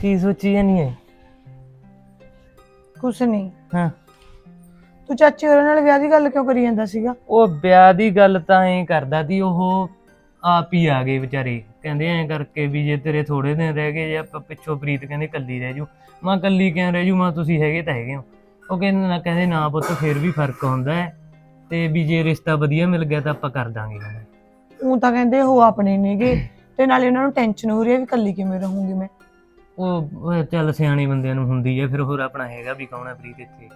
ਕੀ ਸੋਚੀ ਜਾਨੀ ਹੈ ਕੁਛ ਨਹੀਂ। ਹਾਂ। ਤੂੰ ਚਾਚੀ ਹੋਰਾਂ ਨਾਲ ਵਿਆਹ ਦੀ ਗੱਲ ਕਿਉਂ ਕਰੀ ਜਾਂਦਾ ਸੀਗਾ? ਉਹ ਵਿਆਹ ਦੀ ਗੱਲ ਤਾਂ ਐਂ ਕਰਦਾ ਸੀ ਉਹ ਆਪ ਹੀ ਆ ਗਏ ਵਿਚਾਰੇ। ਕਹਿੰਦੇ ਐਂ ਕਰਕੇ ਵੀ ਜੇ ਤੇਰੇ ਥੋੜੇ ਦਿਨ ਰਹਿ ਗਏ ਜੇ ਆਪਾਂ ਪਿੱਛੋਂ ਪ੍ਰੀਤ ਕਹਿੰਦੇ ਕੱਲੀ ਰਹਿ ਜੂ। ਮੈਂ ਕੱਲੀ ਕਿਉਂ ਰਹਿ ਜੂ? ਮੈਂ ਤੁਸੀਂ ਹੈਗੇ ਤਾਂ ਹੈਗੇ ਹੋ। ਉਹ ਕਹਿੰਦੇ ਨਾ ਕਹਿੰਦੇ ਨਾ ਪੁੱਤ ਫਿਰ ਵੀ ਫ਼ਰਕ ਹੁੰਦਾ ਹੈ ਤੇ ਵੀ ਜੇ ਰਿਸ਼ਤਾ ਵਧੀਆ ਮਿਲ ਗਿਆ ਤਾਂ ਆਪਾਂ ਕਰ ਦਾਂਗੇ ਉਹ ਤਾਂ ਕਹਿੰਦੇ ਉਹ ਆਪਣੇ ਨੇਗੇ। ਤੇ ਨਾਲੇ ਉਹਨਾਂ ਨੂੰ ਟੈਨਸ਼ਨ ਹੋ ਰਹੀ ਹੈ ਵੀ ਕੱਲੀ ਕਿਵੇਂ ਰਹੂੰਗੀ ਮੈਂ। ਉਹ ਚੱਲ ਸਿਆਣੇ ਬੰਦਿਆਂ ਨੂੰ ਹੁੰਦੀ ਹੈ ਫਿਰ ਹੋਰ ਆਪਣਾ ਹੈਗਾ ਵੀ ਕੌਣ ਹੈ ਪ੍ਰੀਤ ਇੱਥੇ?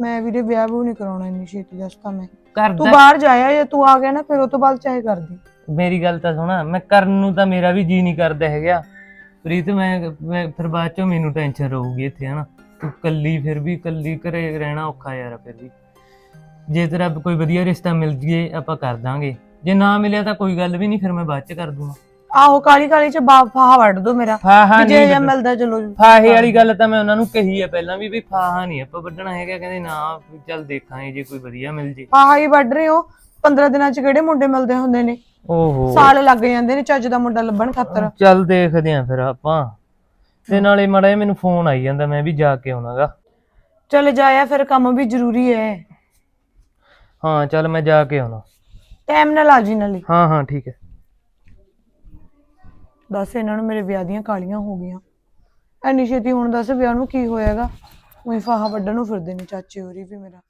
ਮੈਂ ਵੀਰੇ ਵਿਆਹ ਵੀ ਨਹੀਂ ਕਰਾਉਣਾ ਇੰਨੀ ਛੇਤੀ ਦੱਸਤਾ ਮੈਂ। ਤੂੰ ਕਰਦਾ ਬਾਹਰ ਜਾਇਆ ਜੇ ਤੂੰ ਆ ਗਿਆ ਨਾ ਫਿਰ ਉਹ ਤੋਂ ਬਾਅਦ ਚਾਹੇ ਕਰਦੀ। ਮੇਰੀ ਗੱਲ ਤਾਂ ਸੁਣਾ ਮੈਂ ਕਰਨ ਨੂੰ ਤਾਂ ਮੇਰਾ ਵੀ ਜੀ ਨਹੀਂ ਕਰਦਾ ਹੈਗਾ। ਪ੍ਰੀਤ ਮੈਂ ਮੈਂ ਫਿਰ ਬਾਅਦ ਚੋਂ ਮੈਨੂੰ ਟੈਨਸ਼ਨ ਰਹੂਗੀ ਇੱਥੇ ਹਨਾ। ਤੂੰ ਕੱਲੀ ਫਿਰ ਵੀ ਕੱਲੀ ਘਰੇ ਰਹਿਣਾ ਔਖਾ ਯਾਰ ਫਿਰ ਵੀ। ਜੇ ਤੇਰਾ ਕੋਈ ਵਧੀਆ ਰਿਸ਼ਤਾ ਮਿਲ ਜੀਏ ਆਪਾਂ ਕਰ ਦਾਂਗੇ। ਜੇ ਨਾ ਮਿਲਿਆ ਤਾਂ ਕੋਈ ਗੱਲ ਵੀ ਨਹੀਂ ਫਿਰ ਮੈਂ ਬਾਅਦ ਚ ਕਰ ਦੂੰਗਾ। ਆਹੋ ਕਾਲੀ ਕਾਲੀ ਚ ਬਾਪ ਫਾਹਾ ਵੱਢ ਦੋ ਮੇਰਾ। ਹਾਂ ਹਾਂ ਜੇ ਜੇ ਮਿਲਦਾ ਚਲੋ। ਫਾਹੇ ਵਾਲੀ ਗੱਲ ਤਾਂ ਮੈਂ ਉਹਨਾਂ ਨੂੰ ਕਹੀ ਹੈ ਪਹਿਲਾਂ ਵੀ ਵੀ ਫਾਹਾ ਨਹੀਂ ਆਪਾਂ ਵੱਢਣਾ ਹੈਗਾ ਕਹਿੰਦੇ ਨਾ ਚੱਲ ਦੇਖਾਂਗੇ ਜੇ ਕੋਈ ਵਧੀਆ ਮਿਲ ਜੇ। ਫਾਹਾ ਹੀ ਵੱਢ ਰਹੇ ਹੋ 15 ਦਿਨਾਂ ਚ ਕਿਹੜੇ ਮੁੰਡੇ ਮਿਲਦੇ ਹੁੰਦੇ ਨੇ? ਓਹੋ। ਸਾਲ ਲੱਗ ਜਾਂਦੇ ਨੇ ਚੱਜ ਦਾ ਮੁੰਡਾ ਲੱਭਣ ਖਾਤਰ। ਚੱਲ ਦੇਖਦੇ ਆਂ ਫਿਰ ਆਪਾਂ। ਤੇ ਨਾਲੇ ਮਾੜਾ ਮੈਨੂੰ ਫੋਨ ਆਈ ਜਾਂਦਾ ਮੈਂ ਵੀ ਜਾ ਕੇ ਆਉਣਾਗਾ। ਚਲੇ ਜਾਇਆ ਫਿਰ ਕੰਮ ਵੀ ਜ਼ਰੂਰੀ ਹੈ ਹਾਂ ਚੱਲ ਮੈਂ ਜਾ ਕੇ ਆਉਣਾ। ਟਾਈਮ ਨਾਲ ਆ ਜੀ ਨਾਲੇ। ਹਾਂ ਹਾਂ ਠੀਕ ਹੈ ਦੱਸ ਇਹਨਾਂ ਨੂੰ ਮੇਰੇ ਵਿਆਹ ਦੀਆਂ ਕਾਲੀਆਂ ਹੋ ਗਈਆਂ। ਐਨੀ ਛੇਤੀ ਹੁਣ ਦੱਸ ਵਿਆਹ ਨੂੰ ਕੀ ਹੋਏਗਾ ਉਹੀ ਫਾਹਾ ਵੱਢਣ ਨੂੰ ਫਿਰਦੇ ਨੇ ਚਾਚੇ ਹੋਰੀ ਵੀ ਮੇਰਾ।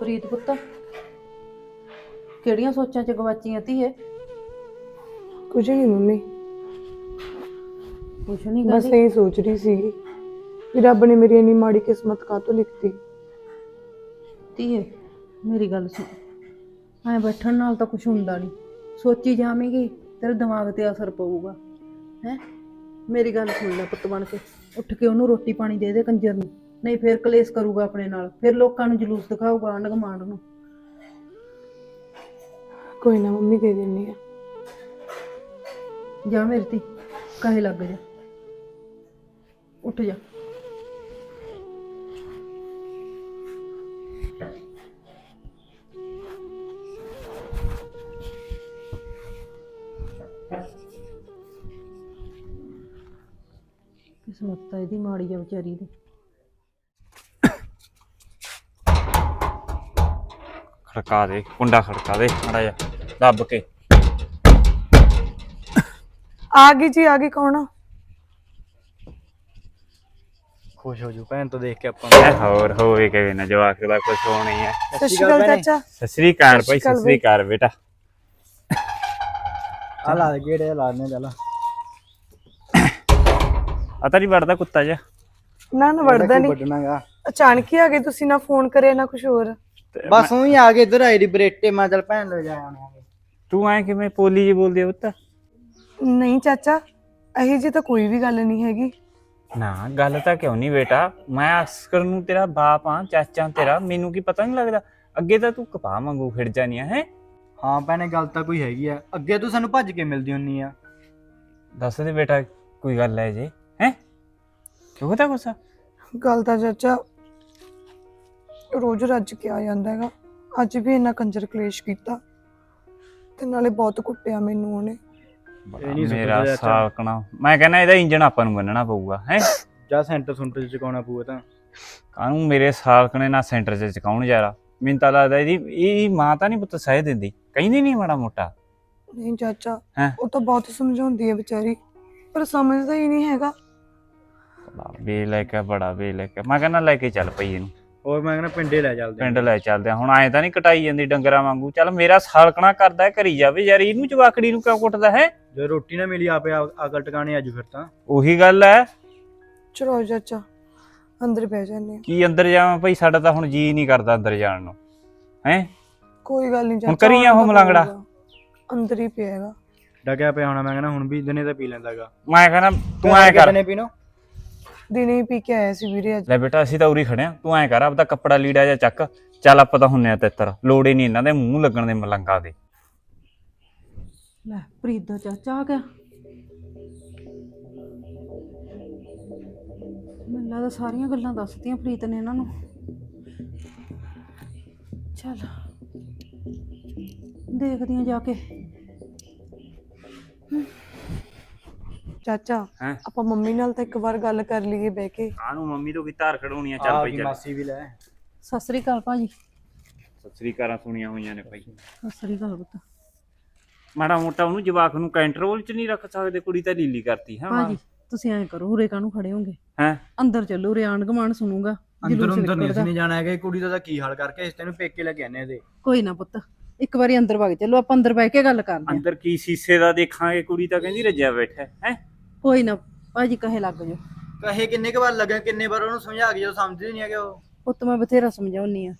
ਪ੍ਰੀਤ ਪੁੱਤ ਕਿਹੜੀਆਂ ਸੋਚਾਂ ਚ ਗਵਾਚੀਆਂ ਧੀਏ? ਕੁਝ ਨਹੀਂ ਮੰਮੀ। ਕੁਛ ਨਹੀਂ ਬਸ ਇਹੀ ਸੋਚ ਰਹੀ ਸੀਗੀ ਕਿ ਰੱਬ ਨੇ ਮੇਰੀ ਇੰਨੀ ਮਾੜੀ ਕਿਸਮਤ ਕਾਹਤੋਂ ਲਿਖਤੀ? ਧੀਏ ਮੇਰੀ ਗੱਲ ਸੁਣ। ਐ ਬੈਠਣ ਨਾਲ ਤਾਂ ਕੁਝ ਹੁੰਦਾ ਨਹੀਂ ਸੋਚੀ ਜਾਵੇਂਗੀ ਤੇਰੇ ਦਿਮਾਗ ਤੇ ਅਸਰ ਪਊਗਾ। ਹੈ? ਮੇਰੀ ਗੱਲ ਸੁਣ ਲੈ ਪੁੱਤ ਬਣ ਕੇ। ਉੱਠ ਕੇ ਉਹਨੂੰ ਰੋਟੀ ਪਾਣੀ ਦੇ ਦੇ ਕੰਜਰ ਨੂੰ। ਨਹੀਂ ਫਿਰ ਕਲੇਸ਼ ਕਰੂਗਾ ਆਪਣੇ ਨਾਲ। ਫਿਰ ਲੋਕਾਂ ਨੂੰ ਜਲੂਸ ਦਿਖਾਊਗਾ ਆਂਢ ਗੁਆਂਢ ਨੂੰ। ਕੋਈ ਨਾ ਮੰਮੀ ਦੇ ਦਿੰਨੀ ਆ। ਜਾ ਮੇਰੀ ਧੀ ਕਾਹੇ ਲੱਗ ਜਾ। ਉੱਠ ਜਾ। ਕਿਸਮਤ ਤਾਂ ਇਹਦੀ ਮਾੜੀ ਆ ਵਿਚਾਰੀ ਦੀ। ਖੜਕਾ ਦੇ ਕੁੰਡਾ ਖੜਕਾ ਦੇ ਮਾੜਾ ਜਿਹਾ ਦੱਬ ਕੇ। ਆ ਗਈ ਜੀ ਆ ਗਈ ਕੌਣ ਆ? ਖੁਸ਼ ਹੋ ਜੂ ਭੈਣ ਤੋਂ ਦੇਖ ਕੇ ਆਪਾਂ ਐ ਹੋਰ ਹੋਵੇ ਕਿਵੇਂ ਨਾ ਜਵਾਕ ਦਾ ਕੁਝ ਹੋਣੀ ਹੈ ਸਤਿ ਸ਼੍ਰੀ ਅਕਾਲ ਚਾਚਾ। ਸਤਿ ਸ੍ਰੀ ਅਕਾਲ ਭਾਈ ਸਤਿ ਸ੍ਰੀ ਅਕਾਲ ਬੇਟਾ। ਆ ਲਾ ਦੇ ਗੇੜੇ ਲਾਣੇ ਚੱਲ। ਆ ਤਾਂ ਨਹੀਂ ਵੜਦਾ ਕੁੱਤਾ ਜਿਹਾ। ਨਾ ਨਾ ਵੜਦਾ ਨਹੀਂ ਵੱਡਣਾਗਾ? ਅਚਾਨਕ ਹੀ ਆ ਗਏ ਤੁਸੀਂ ਨਾ ਫੋਨ ਕਰਿਆ ਨਾ ਕੁਝ ਹੋਰ। ਬਸ ਉਹੀ ਆ ਕੇ ਇੱਧਰ ਆਈ ਦੀ ਬਰੇਟੇ ਮੈਂ ਚੱਲ ਭੈਣ ਲੈ ਜਾ ਆਵਾਂਗੇ ਤੂੰ ਐ ਕਿਵੇਂ ਪੋਲੀ ਜੀ ਬੋਲਦੀ ਆ ਪੁੱਤ? ਨਹੀਂ ਚਾਚਾ ਇਹੀ ਜੀ ਤਾਂ ਕੋਈ ਵੀ ਗੱਲ ਨਹੀਂ ਹੈਗੀ। ਨਾ ਗੱਲ ਤਾਂ ਕਿਉਂ ਨਹੀਂ ਬੇਟਾ? ਮੈਂ ਅਸਕਰ ਨੂੰ ਤੇਰਾ ਬਾਪ ਆ ਚਾਚਾ ਤੇਰਾ ਮੈਨੂੰ ਕੀ ਪਤਾ ਨਹੀਂ ਲੱਗਦਾ? ਅੱਗੇ ਤਾਂ ਤੂੰ ਕਪਾਹ ਵਾਂਗੂ ਫਿਰ ਜਾਨੀ ਆ ਹੈ? ਹਾਂ ਭੈਣੇ ਗੱਲ ਤਾਂ ਕੋਈ ਹੈਗੀ ਆ। ਅੱਗੇ ਤੂੰ ਸਾਨੂੰ ਭੱਜ ਕੇ ਮਿਲਦੀ ਹੁੰਨੀ ਆ। ਦੱਸ ਦੇ ਬੇਟਾ ਕੋਈ ਗੱਲ ਹੈ ਜੇ। ਤਾਂ ਗੁੱਸਾ? ਗੱਲ ਤਾਂ ਚਾਚਾ ਰੋਜ਼ ਰੱਜ ਕੇ ਆ ਜਾਂਦਾ ਹੈਗਾ। ਅੱਜ ਵੀ ਇੰਨਾ ਕੰਜਰ ਕਲੇਸ਼ ਕੀਤਾ ਤੇ ਨਾਲੇ ਬਹੁਤ ਕੁੱਟਿਆ ਮੈਨੂੰ ਉਹਨੇ। ਇਹ ਨਹੀਂ ਮੇਰਾ ਸੁਧਰਿਆ। ਸਾਲਕਣਾ ਮੈਂ ਕਹਿੰਦਾ ਇਹਦਾ ਇੰਜਣ ਆਪਾਂ ਨੂੰ ਬੰਨਣਾ ਪਊਗਾ ਹੈ? ਜਾਂ ਸੈਂਟਰ ਸੁੰਟਰ ਚ ਚੁਕਾਉਣਾ ਪਊਗਾ ਤਾਂ। ਕਾਹਨੂੰ ਮੇਰੇ ਸਾਲਕਣੇ ਨਾ ਸੈਂਟਰ 'ਚ ਚਕਾਉਣ ਯਾਰਾ। ਮੈਨੂੰ ਤਾਂ ਲੱਗਦਾ ਇਹਦੀ ਇਹ ਮਾਂ ਤਾਂ ਨਹੀਂ ਪੁੱਤ ਸਹਿ ਦਿੰਦੀ। ਕਹਿੰਦੀ ਨਹੀਂ ਮਾੜਾ ਮੋਟਾ। ਨਹੀਂ ਚਾਚਾ ਹੈਂ? ਉਹ ਤਾਂ ਬਹੁਤ ਸਮਝਾਉਂਦੀ ਹੈ ਵਿਚਾਰੀ ਪਰ ਸਮਝਦਾ ਹੀ ਨਹੀਂ ਹੈਗਾ। ਬੜਾ ਵੇ ਲੈ ਕੇ ਬੜਾ ਵੇ ਲੈ ਕੇ ਮੈਂ ਕਹਿੰਦਾ ਲੈ ਕੇ ਚੱਲ ਪਈ ਇਹਨੂੰ। ਹੋਰ ਮੈਂ ਕਹਿੰਦਾ ਪਿੰਡੇ ਲੈ ਚੱਲਦੇ ਪਿੰਡ ਲੈ ਚੱਲਦੇ ਆ। ਹੁਣ ਐਂ ਤਾਂ ਨਹੀਂ ਕਟਾਈ ਜਾਂਦੀ ਡੰਗਰਾਂ ਵਾਂਗੂ। ਚੱਲ ਮੇਰਾ ਸਾਲਕਣਾ ਕਰਦਾ ਹੈ, ਕਰੀ ਜਾਵੇ। ਯਾਰ ਇਹਨੂੰ ਜਵਾਕੜੀ ਨੂੰ ਕਿਉਂ ਕੁੱਟਦਾ ਹੈ? ਜੇ ਰੋਟੀ ਨਾ ਮਿਲੀ ਆਪੇ ਆ- ਅਕਲ ਟਿਕਾਣੇ ਅੱਜ ਫਿਰ ਤਾਂ। ਉਹੀ ਗੱਲ ਹੈ। ਚਲੋ ਚਾਚਾ ਅੰਦਰ ਬਹਿ ਜਾਂਦੇ ਆ। ਕੀ ਅੰਦਰ ਜਾਵਾਂ ਭਾਈ? ਸਾਡਾ ਤਾਂ ਹੁਣ ਜੀ ਨਹੀਂ ਕਰਦਾ ਅੰਦਰ ਜਾਣ ਨੂੰ। ਹੈ? ਕੋਈ ਗੱਲ ਨਹੀਂ ਚਾਚਾ ਹੁਣ ਕਰੀ ਆ ਉਹ ਮਲੰਗੜਾ? ਅੰਦਰ ਹੀ ਪਿਆ ਹੈਗਾ। ਡਗਿਆ ਪਿਆ ਹੋਣਾ ਮੈਂ ਕਹਿੰਦਾ ਹੁਣ ਵੀ ਦਿਨੇ ਤਾਂ ਪੀ ਲੈਂਦਾਗਾ ਮੈਂ ਕਹਿੰਦਾ ਤੂੰ ਐਂ ਕਰ। ਦਿਨੇ ਪੀਨੋ ਦਿਨੇ ਹੀ ਪੀ ਕੇ ਆਇਆ ਸੀ ਵੀਰੇ ਅੱਜ। ਲੈ ਬੇਟਾ ਅਸੀਂ ਤਾਂ ਉਰੀ ਖੜੇ ਆ। ਤੂੰ ਐਂ ਕਰ ਆਪਦਾ ਕੱਪੜਾ ਲੀੜਾ ਜਾਂ ਚੱਕ। ਚੱਲ ਆਪਾਂ ਤਾਂ ਹੁੰਨੇ ਆ ਤਿੱਤਰ ਲੋੜ ਹੀ ਨਹੀਂ ਇਹਨਾਂ ਦੇ ਮੂੰਹ ਲੱਗਣ ਦੇ ਮਲੰਗਾ ਦੇ। ਲੈ ਪ੍ਰੀਤ ਦਾ ਚਾਚਾ ਆ ਗਿਆ ਮੈਨੂੰ ਲੱਗਦਾ ਸਾਰੀਆਂ ਗੱਲਾਂ ਦੱਸਤੀਆਂ ਪ੍ਰੀਤ ਨੇ ਇਹਨਾਂ ਨੂੰ। ਚੱਲ। ਦੇਖਦੀ ਆ ਜਾ ਕੇ। ਚਾਚਾ ਹੈਂ? ਆਪਾਂ ਮੰਮੀ ਨਾਲ ਤਾਂ ਇੱਕ ਵਾਰ ਗੱਲ ਕਰ ਲਈਏ ਬਹਿ ਕੇ। ਆਨੂੰ ਮੰਮੀ ਤੋਂ ਕੀ ਧਾਰ ਖੜਾਉਣੀ ਆ? ਚੱਲ ਪਈ ਚੱਲ। ਮਾਸੀ ਵੀ ਲੈ। ਸਤਿ ਸ੍ਰੀ ਅਕਾਲ ਭਾਜੀ। ਸਤਿ ਸ੍ਰੀ ਅਕਾਲਾਂ ਸੁਣੀਆਂ ਹੋਈਆਂ ਨੇ ਭਾਈ। ਸਤਿ ਸ੍ਰੀ ਅਕਾਲ ਪੁੱਤ। ਮਾੜਾ ਮੋਟਾ ਉਹਨੂੰ ਜਵਾਕ ਨੂੰ ਕੰਟਰੋਲ ਚ ਨਹੀਂ ਰੱਖ ਸਕਦੇ ਕੁੜੀ ਤਾਂ ਲੀਲੀ ਕਰਤੀ ਹਾਂ ਭਾਜੀ ਤੁਸੀਂ ਐਂ ਕਰੋ ਉਰੇ ਕਾਹਨੂੰ ਖੜੇ ਹੋਗੇ? ਹੈ? ਅੰਦਰ ਚੱਲੋ ਉਰੇ ਆਂਢ ਗੁਆਂਢ ਸੁਣੂਗਾ ਅੰਦਰ ਜਲੂਸ ਅੰਦਰ ਨਹੀਂ ਨਿਕਲਦਾ। ਅਸੀਂ ਨਹੀਂ ਜਾਣਾ ਹੈਗਾ ਇਹ ਕੁੜੀ ਦਾ ਤਾਂ ਕੀ ਹਾਲ ਕਰਕੇ ਇਸ ਤੈਨੂੰ ਪੇਕੇ ਲੈ ਕੇ ਆਨੇ ਇਹਦੇ। ਕੋਈ ਨਾ ਪੁੱਤ ਇੱਕ ਵਾਰੀ ਅੰਦਰ ਵਗ ਚੱਲੋ ਆਪਾਂ ਅੰਦਰ ਬਹਿ ਕੇ ਗੱਲ ਕਰਦੇ ਆਂ ਅੰਦਰ ਕੀ ਸੀਸੇ ਦਾ ਦੇਖਾਂਗੇ ਕੁੜੀ ਤਾਂ ਕਹਿੰਦੀ ਰੱਜਿਆ ਬੈਠਾ ਹੈ? ਕੋਈ ਨਾ ਭਾਜੀ ਕਹੇ ਲੱਗ ਜਾਓ। ਕਹੇ ਕਿੰਨੇ ਕੁ ਵਾਰ ਲੱਗਾ ਕਿੰਨੇ ਵਾਰ ਉਹਨੂੰ ਸਮਝਾ ਕੇ ਜਦੋਂ ਸਮਝਦੇ ਨਹੀਂ ਹੈਗੇ ਉਹ। ਪੁੱਤ ਮੈਂ ਬਥੇਰਾ ਸਮਝਾਉਣੀ ਆ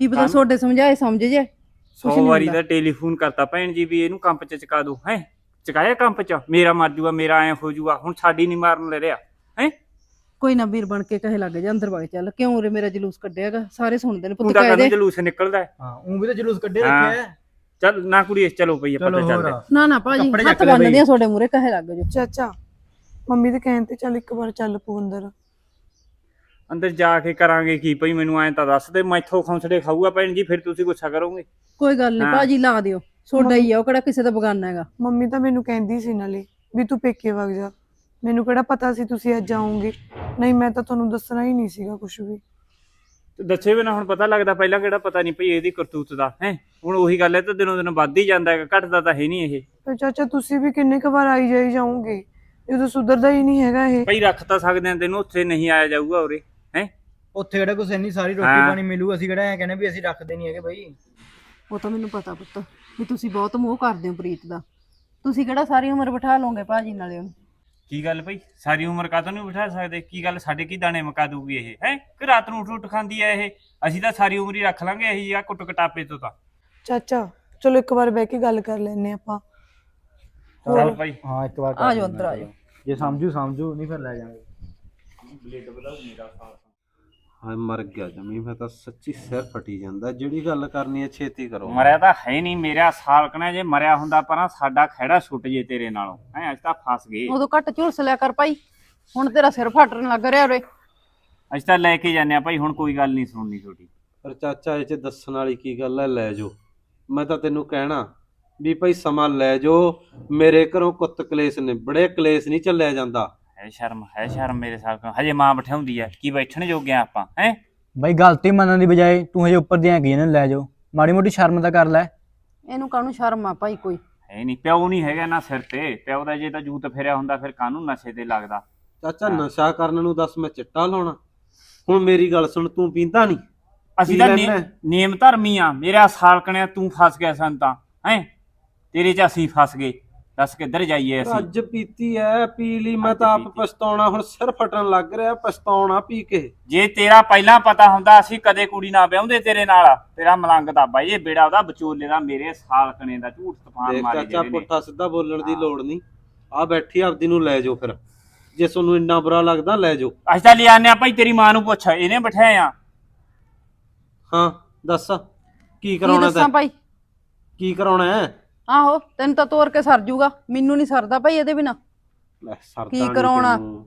ਕੀ ਪਤਾ ਤੁਹਾਡੇ ਸਮਝਾਏ ਸਮਝ ਜੇ ਕੁਛ 100 ਨੀ ਵਾਰੀ। ਦਾ ਟੈਲੀਫੋਨ ਕਰਤਾ ਭੈਣ ਜੀ ਵੀ ਇਹਨੂੰ ਕੰਪ ਚ ਚਕਾ ਦੋ ਹੈ? ਚਕਾਇਆ ਕੰਪ ਚ? ਮੇਰਾ ਮਰ ਜੂਗਾ ਮੇਰਾ ਐ ਹੋ ਜੂਗਾ ਹੁਣ ਸਾਡੀ ਨਹੀਂ ਮਾਰਨ ਲੈ ਰਿਹਾ ਹੈ? ਕੋਈ ਨਾ ਵੀਰ ਬਣ ਕੇ ਕਹੇ ਲੱਗ ਜਾ ਅੰਦਰ ਵਗ ਚੱਲ। ਕਿਉਂ ਉਰੇ ਮੇਰਾ ਜਲੂਸ ਕੱਢਿਆਗਾ ਸਾਰੇ ਸੁਣਦੇ ਨੇ ਪੁੱਤ ਕਹਿ ਕਹਿੰਦਾ ਦੇ। ਜਲੂਸ ਨਿਕਲਦਾ ਹੈ। ਹਾਂ ਉਹ ਵੀ ਤਾਂ ਜਲੂਸ ਕੱਢੇ। ਰੱਖਿਆ ਹੈ। ਚੱਲ ਨਾ ਕੁੜੀ ਚਲੋ ਪਈ ਆਪਾਂ ਚਲੋ ਤਾਂ ਹੋਰ ਚੱਲਦੇ ਨਾ ਨਾ ਭਾਜੀ ਕੱਪੜੇ ਹੱਥ ਲੈ ਬਈ। ਬੰਨਦੀਆਂ ਤੁਹਾਡੇ ਮੂਰੇ ਕਹੇ ਲੱਗ ਜਾਓ। ਚਾਚਾ ਮੰਮੀ ਦੇ ਕਹਿਣ ਤੇ ਚੱਲ ਇੱਕ ਵਾਰ ਚੱਲ ਪੂ ਅੰਦਰ। ਅੰਦਰ ਜਾ ਕੇ ਕਰਾਂਗੇ ਕੀ ਭਈ ਮੈਨੂੰ ਐਂ ਤਾਂ ਦੱਸ ਦੇ ਮੈਥੋਂ ਖੌਂਸੜੇ ਖਾਊਗਾ ਭੈਣ ਜੀ ਫਿਰ ਤੁਸੀਂ ਗੁੱਸਾ ਕਰੋਗੇ? ਕੋਈ ਗੱਲ ਨਹੀਂ ਹਾਂ। ਭਾਜੀ ਲਾ ਦਿਓ। ਤੁਹਾਡਾ ਹੀ ਆ ਉਹ ਕਿਹੜਾ ਕਿਸੇ ਦਾ ਬਗਾਨਾ ਹੈਗਾ। ਮੰਮੀ ਤਾਂ ਮੈਨੂੰ ਕਹਿੰਦੀ ਸੀ ਨਾਲੇ ਵੀ ਤੂੰ ਪੇਕੇ ਵਗ ਜਾ। ਮੈਨੂੰ ਕਿਹੜਾ ਪਤਾ ਸੀ ਤੁਸੀਂ ਅੱਜ ਆਓਗੇ ਨਹੀਂ ਮੈਂ ਤਾਂ ਤੁਹਾਨੂੰ ਦੱਸਣਾ ਹੀ ਨਹੀਂ ਸੀਗਾ ਕੁਝ ਵੀ। ਤੇ ਦੱਸੇ ਬਿਨਾ ਹੁਣ ਪਤਾ ਲੱਗਦਾ ਪਹਿਲਾਂ ਕਿਹੜਾ ਪਤਾ ਨਹੀਂ ਭਈ ਇਹਦੀ ਕਰਤੂਤ ਦਾ ਹੈ? ਹੁਣ ਉਹੀ ਗੱਲ ਹੈ ਤਾਂ ਦਿਨੋਂ ਦਿਨ ਵੱਧ ਹੀ ਜਾਂਦਾ ਹੈਗਾ ਘਟਦਾ ਤਾਂ ਹੈ ਨਹੀਂ ਇਹ। ਤੇ ਚਾਚਾ ਤੁਸੀਂ ਵੀ ਕਿੰਨੇ ਕੁ ਵਾਰ ਆਈ ਜਾਈ ਜਾਓਗੇ? ਜਦੋਂ ਸੁਧਰਦਾ ਹੀ ਨਹੀਂ ਹੈਗਾ ਇਹ। ਭਈ ਰੱਖ ਤਾਂ ਸਕਦੇ ਆ ਤੈਨੂੰ ਉੱਥੇ ਨਹੀਂ ਆਇਆ ਜਾਊਗਾ ਉਰੇ ਹੈ? ਉੱਥੇ ਕਿਹੜਾ ਕੁਛ ਇੰਨੀ ਸਾਰੀ ਰੋਟੀ ਹਾਂ। ਪਾਣੀ ਮਿਲੂ ਅਸੀਂ ਕਿਹੜਾ ਐ ਕਹਿੰਦੇ ਵੀ ਅਸੀਂ ਰੱਖਦੇ ਨਹੀਂ ਹੈਗੇ ਬਈ। ਉਹ ਤਾਂ ਮੈਨੂੰ ਪਤਾ ਪੁੱਤ ਵੀ ਤੁਸੀਂ ਬਹੁਤ ਮੋਹ ਕਰਦੇ ਹੋ ਪ੍ਰੀਤ ਦਾ। ਤੁਸੀਂ ਕਿਹੜਾ ਸਾਰੀ ਉਮਰ ਬਿਠਾ ਲਓਗੇ ਭਾਜੀ ਨਾਲੇ ਉਹਨੂੰ? ਕੀ ਗੱਲ ਭਈ? ਸਾਰੀ ਉਮਰ ਕਾਹਤੋਂ ਨਹੀਂ ਬਿਠਾ ਸਕਦੇ? ਕੀ ਗੱਲ ਸਾਡੇ ਕੀ ਦਾਣੇ ਮਕਾ ਦੂਗੀ ਇਹ? ਹੈ? ਕਿ ਰਾਤ ਨੂੰ ਉੱਠ ਉੱਠ ਖਾਂਦੀ ਹੈ ਇਹ? ਅਸੀਂ ਤਾਂ ਸਾਰੀ ਉਮਰ ਹੀ ਰੱਖ ਲਾਂਗੇ ਇਹੀ ਆ ਕੁੱਟ ਕਟਾਪੇ ਤੋਂ ਤਾਂ। ਚਾਚਾ ਚਲੋ ਇੱਕ ਵਾਰ ਬਹਿ ਕੇ ਗੱਲ ਕਰ ਲੈਨੇ ਆਪਾਂ। ਚੱਲ ਭਾਈ। ਹਾਂ ਇੱਕ ਵਾਰ ਆ ਜਾਓ ਅੰਦਰ ਆ ਜਾਓ। ਜੇ ਸਮਝੂ ਸਮਝੂ ਨਹੀਂ ਫਿਰ ਲੈ ਜਾਵਾਂਗੇ। ਹਾਂ ਮਰ ਗਿਆ ਜਮੀ ਮੈਂ ਤਾਂ ਸੱਚੀ ਸਿਰ ਫਟੀ ਜਾਂਦਾ। ਜਿਹੜੀ ਗੱਲ ਕਰਨੀ ਹੈ ਛੇਤੀ ਕਰੋ। ਮਰਿਆ ਤਾਂ ਹੈ ਨਹੀਂ ਮੇਰਾ ਸਾਲਕਣਾ ਜੇ ਮਰਿਆ ਹੁੰਦਾ ਪਰਾਂ ਸਾਡਾ ਖਹਿੜਾ ਛੁੱਟ ਜੇ ਤੇਰੇ ਨਾਲੋਂ। ਹੈ ਅੱਜ ਤਾਂ ਫਸ ਗਏ। ਉਦੋਂ ਘੱਟ ਝੁਲਸ ਲਿਆ ਕਰ ਭਾਈ। ਹੁਣ ਤੇਰਾ ਸਿਰ ਫਟਣ ਲੱਗ ਰਿਹਾ ਉਰੇ। ਅੱਜ ਤਾਂ ਲੈ ਕੇ ਜਾਂਦੇ ਆ ਭਾਈ ਹੁਣ ਕੋਈ ਗੱਲ ਨਹੀਂ ਸੁਣਨੀ ਤੁਹਾਡੀ। ਪਰ ਚਾਚਾ ਇਹ ਚ ਦੱਸਣ ਵਾਲੀ ਕੀ ਗੱਲ ਹੈ? ਲੈ ਜਾਓ। ਮੈਂ ਤਾਂ ਤੈਨੂੰ ਕਹਿਣਾ ਵੀ ਭਾਈ ਸਮਾਂ ਲੈ ਜਾਓ। ਮੇਰੇ ਘਰੋਂ ਕੁੱਤ ਕਲੇਸ਼ ਨਿਬੜੇ ਕਲੇਸ਼ ਨਹੀਂ ਚੱਲਿਆ ਜਾਂਦਾ। ਹੈ ਸ਼ਰਮ ਹੈ ਸ਼ਰਮ ਮੇਰੇ ਸਾਲਕਣਾ ਹਜੇ ਮਾਂ ਬਿਠਾਉਂਦੀ ਹੈ ਕੀ ਬੈਠਣ ਜੋਗੇ ਆ ਆਪਾਂ ਹੈ? ਬਈ ਗਲਤੀ ਮੰਨਣ ਦੀ ਬਜਾਏ ਤੂੰ ਹਜੇ ਉੱਪਰ ਦੀਆਂ ਗਈ ਇਹਨੂੰ ਲੈ ਜਾਓ। ਮਾੜੀ ਮੋਟੀ ਸ਼ਰਮ ਤਾਂ ਕਰ ਲੈ। ਇਹਨੂੰ ਕਾਹਨੂੰ ਸ਼ਰਮ ਆ ਭਾਈ ਕੋਈ? ਹੈ ਨਹੀਂ ਪਿਓ ਨਹੀਂ ਹੈਗਾ ਨਾ ਸਿਰ ਤੇ। ਪਿਓ ਦਾ ਜੇ ਤਾਂ ਜੂਤ ਫਿਰਿਆ ਹੁੰਦਾ ਫਿਰ ਕਾਹਨੂੰ ਨਸ਼ੇ ਤੇ ਲੱਗਦਾ? ਚਾਚਾ ਨਸ਼ਾ ਕਰਨ ਨੂੰ ਦੱਸ ਮੈਂ ਚਿੱਟਾ ਲਾਉਣਾ। ਹੁਣ ਮੇਰੀ ਗੱਲ ਸੁਣ ਤੂੰ ਪੀਂਦਾ ਨਹੀਂ। ਅਸੀਂ ਤਾਂ ਨੇ- ਨੇਮ ਧਰਮੀ ਆ। ਮੇਰਾ ਸਾਲਕਣਿਆ ਤੂੰ ਫਸ ਗਿਆ ਸਨ ਤਾਂ ਹੈ? ਤੇਰੇ ਚ ਅਸੀਂ ਫਸ ਗਏ। ਦੱਸ ਕਿੱਧਰ ਜਾਈਏ ਅਸੀਂ। ਅੱਜ ਪੀਤੀ ਐ ਪੀ ਲਈ ਮੈਂ ਤਾਂ ਆਪ। ਪਛਤਾਉਣਾ ਹੁਣ ਸਿਰ ਫਟਣ ਲੱਗ ਰਿਹਾ ਪਛਤਾਉਣਾ ਪੀ ਕੇ। ਜੇ ਤੇਰਾ ਪਹਿਲਾਂ ਪਤਾ ਹੁੰਦਾ ਅਸੀਂ ਕਦੇ ਕੁੜੀ ਨਾ ਵਿਆਹੁੰਦੇ ਤੇਰੇ ਨਾਲ। ਤੇਰਾ ਮਲੰਗ ਦਾ ਬਾਈ ਇਹ ਬੇੜਾ ਉਹਦਾ ਵਿਚੋਲੇ ਦਾ ਮੇਰੇ ਸਾਲਕਣੇ ਦਾ ਝੂਠ ਤੂਫਾਨ ਮਾਰੇ ਚਾਚਾ ਪੁੱਠਾ ਸਿੱਧਾ ਬੋਲਣ ਦੀ। ਲੋੜ ਨਹੀਂ। ਆ ਬੈਠੀ ਆਪਦੀ ਨੂੰ ਲੈ ਜਾਓ ਫਿਰ। ਜੇ ਤੁਹਾਨੂੰ ਇੰਨਾ ਬੁਰਾ ਲੱਗਦਾ ਲੈ ਜਾਓ। ਅਸੀਂ ਤਾਂ ਲਿਆਨੇ ਆ ਭਾਈ ਤੇਰੀ ਮਾਂ ਨੂੰ ਪੁੱਛ ਇਹਨੇ ਬਿਠਾਏ ਆ। ਹਾਂ ਦੱਸ ਕੀ ਕਰਾਉਣਾ ਦੱਸਾਂ ਤੈਂ? ਭਾਈ? ਕੀ ਕਰਾਉਣਾ ਹੈ ਆਹੋ ਤੈਨੂੰ ਤਾਂ ਤੋਰ ਕੇ ਸਰ ਜੂਗਾ। ਮੈਨੂੰ ਨਹੀਂ ਸਰਦਾ ਭਾਈ ਇਹਦੇ ਬਿਨਾ। ਲੈ ਸਰਦਾ ਕੀ ਨੀ ਕਰਾਉਣਾ? ਤੈਨੂੰ।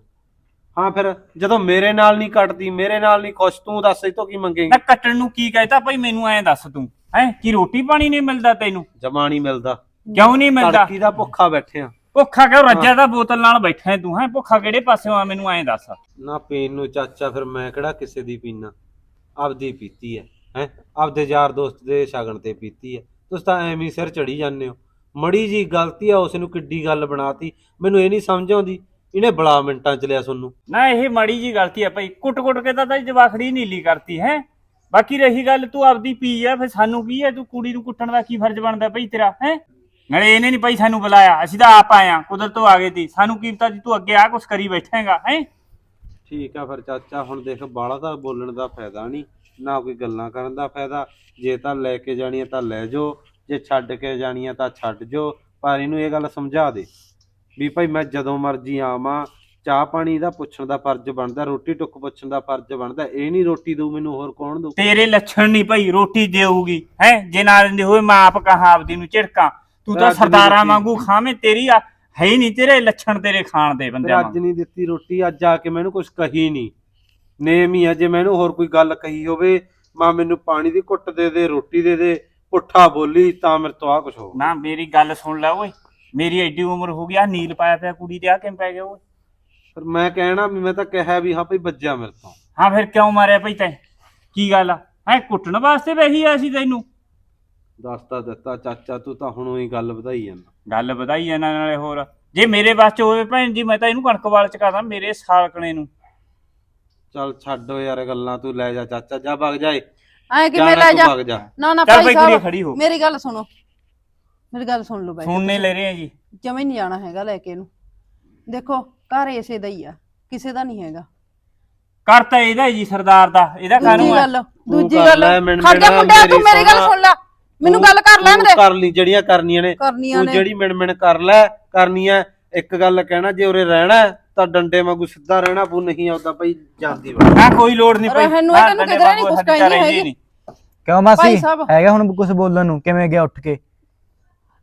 ਹਾਂ ਫਿਰ ਜਦੋਂ ਮੇਰੇ ਨਾਲ ਨਹੀਂ ਕੱਟਦੀ ਮੇਰੇ ਨਾਲ ਨਹੀਂ ਖੁਸ਼ ਤੂੰ ਦੱਸ ਇਹ ਤੋਂ ਕੀ ਮੰਗੇਂਗੀ? ਨਾ ਕੱਟਣ ਨੂੰ ਕੀ ਕਹਿਤਾ ਭਾਈ ਮੈਨੂੰ ਐਂ ਦੱਸ ਤੂੰ। ਹੈ ਕੀ ਰੋਟੀ ਪਾਣੀ ਨਹੀਂ ਮਿਲਦਾ ਤੈਨੂੰ? ਜਮਾ ਨਹੀਂ ਮਿਲਦਾ। ਕਿਉਂ ਨਹੀਂ ਮਿਲਦਾ? ਤੜਕੀ ਦਾ ਭੁੱਖਾ ਬੈਠਿਆ। ਭੁੱਖਾ ਕਿਉਂ? ਰੱਜਿਆ ਦਾ ਬੋਤਲ ਨਾਲ ਬੈਠਾ ਹੈ ਤੂੰ ਹੈ? ਭੁੱਖਾ ਕਿਹੜੇ ਪਾਸਿਓਂ ਆ ਮੈਨੂੰ ਐਂ ਦੱਸ। ਨਾ ਪੀਣ ਨੂੰ ਚਾਚਾ ਫਿਰ ਮੈਂ ਕਿਹੜਾ ਕਿਸੇ ਦੀ ਪੀਣਾ ਆਪਦੀ ਪੀਤੀ ਹੈ ਹੈ? ਆਪਦੇ ਯਾਰ ਦੋਸਤ ਦੇ ਸ਼ਗਨ ਤੇ ਪੀਤੀ ਹੈ ਤੁਸੀਂ ਤਾਂ ਐਵੇਂ ਹੀ ਸਿਰ ਚੜੀ ਜਾਂਦੇ ਹੋ। ਮੜੀ ਜੀ ਗਲਤੀ ਆ ਉਸ ਨੂੰ ਕਿੱਡੀ ਗੱਲ ਬਣਾਤੀ। ਮੈਨੂੰ ਇਹ ਨਹੀਂ ਸਮਝ ਆਉਂਦੀ ਇਹਨੇ ਬੜਾ ਮਿੰਟਾਂ ਚ ਲਿਆ ਤੁਹਾਨੂੰ ਨਾ ਇਹ ਮਾੜੀ ਜੀ ਗਲਤੀ ਆ ਭਾਈ। ਕੁੱਟ-ਕੁੱਟ ਕੇ ਤਾਂ ਤਾਂ ਜਵਾਖੜੀ ਨੀਲੀ ਕਰਤੀ ਹੈ? ਬਾਕੀ ਰਹੀ ਗੱਲ ਤੂੰ ਆਪਦੀ ਪੀ ਆ ਫਿਰ ਸਾਨੂੰ ਕੀ ਹੈ ਤੂੰ ਕੁੜੀ ਨੂੰ ਕੁੱਟਣ ਦਾ ਕੀ ਫਰਜ਼ ਬਣਦਾ ਭਾਈ ਤੇਰਾ ਹੈ? ਨਾਲੇ ਇਹਨੇ ਨਹੀਂ ਭਾਈ ਸਾਨੂੰ ਬੁਲਾਇਆ। ਅਸੀਂ ਤਾਂ ਆਪ ਆਏ ਆ ਕੁਦਰਤ ਤੋਂ ਆ ਗਏ ਤੀ ਸਾਨੂੰ ਕੀ ਪਤਾ ਜੀ ਤੂੰ ਅੱਗੇ ਆ ਕੁਛ ਕਰੀ ਬੈਠੇਗਾ ਹੈ? ਠੀਕ ਆ ਫਿਰ ਚਾਚਾ ਹੁਣ ਦੇਖ ਬਾਲਾ ਤਾਂ ਬੋਲਣ ਦਾ ਫਾਇਦਾ ਨਹੀਂ ਨਾ ਕੋਈ ਗੱਲਾਂ ਕਰਨ ਦਾ ਫਾਇਦਾ। ਜੇ ਤਾਂ ਲੈ ਕੇ ਜਾਣੀ ਹੈ ਤਾਂ ਲੈ ਜਾਓ ਜੇ ਛੱਡ ਕੇ ਜਾਣੀ ਹੈ ਤਾਂ ਛੱਡ ਜਾਓ ਪਰ ਇਹਨੂੰ ਇਹ ਗੱਲ ਸਮਝਾ ਦੇ ਵੀ ਭਾਈ ਮੈਂ ਜਦੋਂ ਮਰਜ਼ੀ ਆਵਾਂ ਚਾਹ ਪਾਣੀ ਦਾ ਪੁੱਛਣ ਦਾ ਫਰਜ਼ ਬਣਦਾ ਰੋਟੀ ਟੁੱਕ ਪੁੱਛਣ ਦਾ ਫਰਜ਼ ਬਣਦਾ ਇਹ ਨਹੀਂ ਰੋਟੀ ਦਊ ਮੈਨੂੰ ਹੋਰ ਕੌਣ ਦਊ? ਤੇਰੇ ਲੱਛਣ ਨਹੀਂ ਭਾਈ ਰੋਟੀ ਦੇਊਗੀ ਹੈ? ਜੇ ਨਾ ਦਿੰਦੇ ਹੋਏ ਮੈਂ ਆਪ ਕਹਾਂ ਆਪਦੀ ਨੂੰ ਝਿੜਕਾਂ। ਤੂੰ ਤਾਂ ਸਰਦਾਰਾਂ ਵਾਂਗੂ ਖਾਵੇਂ ਤੇਰੀ ਆ ਹੈ ਹੀ ਨਹੀਂ ਤੇਰੇ ਲੱਛਣ ਤੇਰੇ ਖਾਣ ਦੇ ਬੰਦਿਆਂ ਅੱਜ ਨਹੀਂ ਦਿੱਤੀ ਰੋਟੀ ਅੱਜ ਆ ਕੇ ਮੈਨੂੰ ਕੁਝ ਕਹੀ ਨਹੀਂ। ਨੇਮ ਹੀ ਆ ਜੇ ਮੈਨੂੰ ਹੋਰ ਕੋਈ ਗੱਲ ਕਹੀ ਹੋਵੇ ਮਾਂ ਮੈਨੂੰ ਪਾਣੀ ਦੀ ਘੁੱਟ ਦੇ ਦੇ ਰੋਟੀ ਦੇ ਦੇ ਪੁੱਠਾ ਬੋਲੀ ਤਾਂ ਮੇਰੇ ਤੋਂ ਆ ਕੁਝ ਹੋ। ਨਾ ਮੇਰੀ ਗੱਲ ਸੁਣ ਲੈ ਓਏ। ਮੇਰੀ ਐਡੀ ਉਮਰ ਹੋ ਗਈ ਆ ਨੀਲ ਪਾਇਆ ਪਿਆ ਕੁੜੀ ਤੇ ਆ ਕਿਵੇਂ ਪੈ ਗਿਆ ਓਏ? ਫਿਰ ਮੈਂ ਕਹਿਣਾ ਵੀ ਮੈਂ ਤਾਂ ਕਿਹਾ ਵੀ ਹਾਂ ਭਈ ਵੱਜਿਆ ਮੇਰੇ ਤੋਂ। ਹਾਂ ਫਿਰ ਕਿਉਂ ਮਾਰਿਆ ਭਈ ਤੈਂ? ਕੀ ਗੱਲ ਆ? ਹੈ ਕੁੱਟਣ ਵਾਸਤੇ ਵੇਹੀ ਆ ਸੀ ਤੈਨੂੰ? ਦੱਸਤਾ ਦਿੱਤਾ ਚਾਚਾ ਤੂੰ ਤਾਂ ਹੁਣ ਹੀ ਗੱਲ ਵਧਾਈ ਜਾਂਦਾ। ਗੱਲ ਵਧਾਈ ਇਹਨਾਂ ਨਾਲੇ ਹੋਰ। ਜੇ ਮੇਰੇ ਵਾਸ ਚ ਹੋਵੇ ਭੈਣ ਜੀ ਮੈਂ ਤਾਂ ਇਹਨੂੰ ਕਣਕਵਾਲ ਚ ਕਰਦਾ ਮੇਰੇ ਸਾਲਕਣੇ ਨੂੰ। ਚੱਲ ਛੱਡੋ ਯਾਰ ਗੱਲਾਂ ਤੂੰ ਲੈ ਜਾ ਚਾਚਾ ਜਾ ਵਗ ਜਾਏ ਐ ਕਿਵੇਂ ਲੈ ਜਾ। ਵਗ ਜਾ। ਨਾ ਨਾ ਚੱਲ ਭਾਈ ਸਾਹਿਬ ਖੜੀ ਹੋ। ਮੇਰੀ ਗੱਲ ਸੁਣੋ। ਮੇਰੀ ਗੱਲ ਸੁਣ ਲਓ ਬਾਈ। ਸੁਣਨੇ ਲੈ ਰਹੇ ਆ ਜੀ ਜਮੇ ਨਹੀਂ ਜਾਣਾ ਹੈਗਾ ਲੈ ਕੇ ਇਹਨੂੰ। ਦੇਖੋ ਘਰ ਇਸੇ ਦਾ ਹੀ ਆ ਕਿਸੇ ਦਾ ਨਹੀਂ ਹੈਗਾ। ਕਰ ਤਾਂ ਇਹਦਾ ਹੀ ਜੀ ਸਰਦਾਰ ਦਾ। ਇਹਦਾ ਦੂਜੀ ਗੱਲ ਦੂਜੀ ਕਰ ਗੱਲ। ਲੈ, ਮਿੰਟ ਮੁੰਡਿਆ ਤੂੰ ਮੇਰੀ ਮੇਰੀ ਗੱਲ ਸੁਣ ਲੈ। ਮੈਨੂੰ ਗੱਲ ਕਰ ਲੈਣ ਦੇ ਕਰ ਲਈ ਜਿਹੜੀਆਂ ਕਰਨੀਆਂ ਨੇ। ਕਰਨੀਆਂ ਤੂੰ ਨੇ। ਜਿਹੜੀ ਮਿਣ ਮਿਣ ਕਰ ਲੈ ਕਰਨੀਆਂ। ਇੱਕ ਗੱਲ ਕਹਿਣਾ ਜੇ ਉਰੇ ਰਹਿਣਾ ਹੈ, ਤਾਂ ਡੰਡੇ ਵਾਂਗੂ ਸਿੱਧਾ ਰਹਿਣਾ ਪੂ ਨਹੀਂ ਆਉਂਦਾ ਭਈ ਜਾਂਦੀ ਵਾ ਨਾ ਕੋਈ ਲੋੜ ਨਹੀਂ ਭਾਈ। ਰਹਿਣ ਨੂੰ ਇਹ ਤੈਨੂੰ ਕਿਧਰੇ ਨੀ ਕੁਛ ਕਹਿੰਦੀ ਹੈਗੀ। ਕਿਉਂ ਭਾਈ ਮਾਸੀ ਸਾਹਿਬ। ਹੈਗਾ ਹੁਣ ਕੁਝ ਬੋਲਣ ਨੂੰ? ਕਿਵੇਂ ਗਿਆ ਉੱਠ ਕੇ?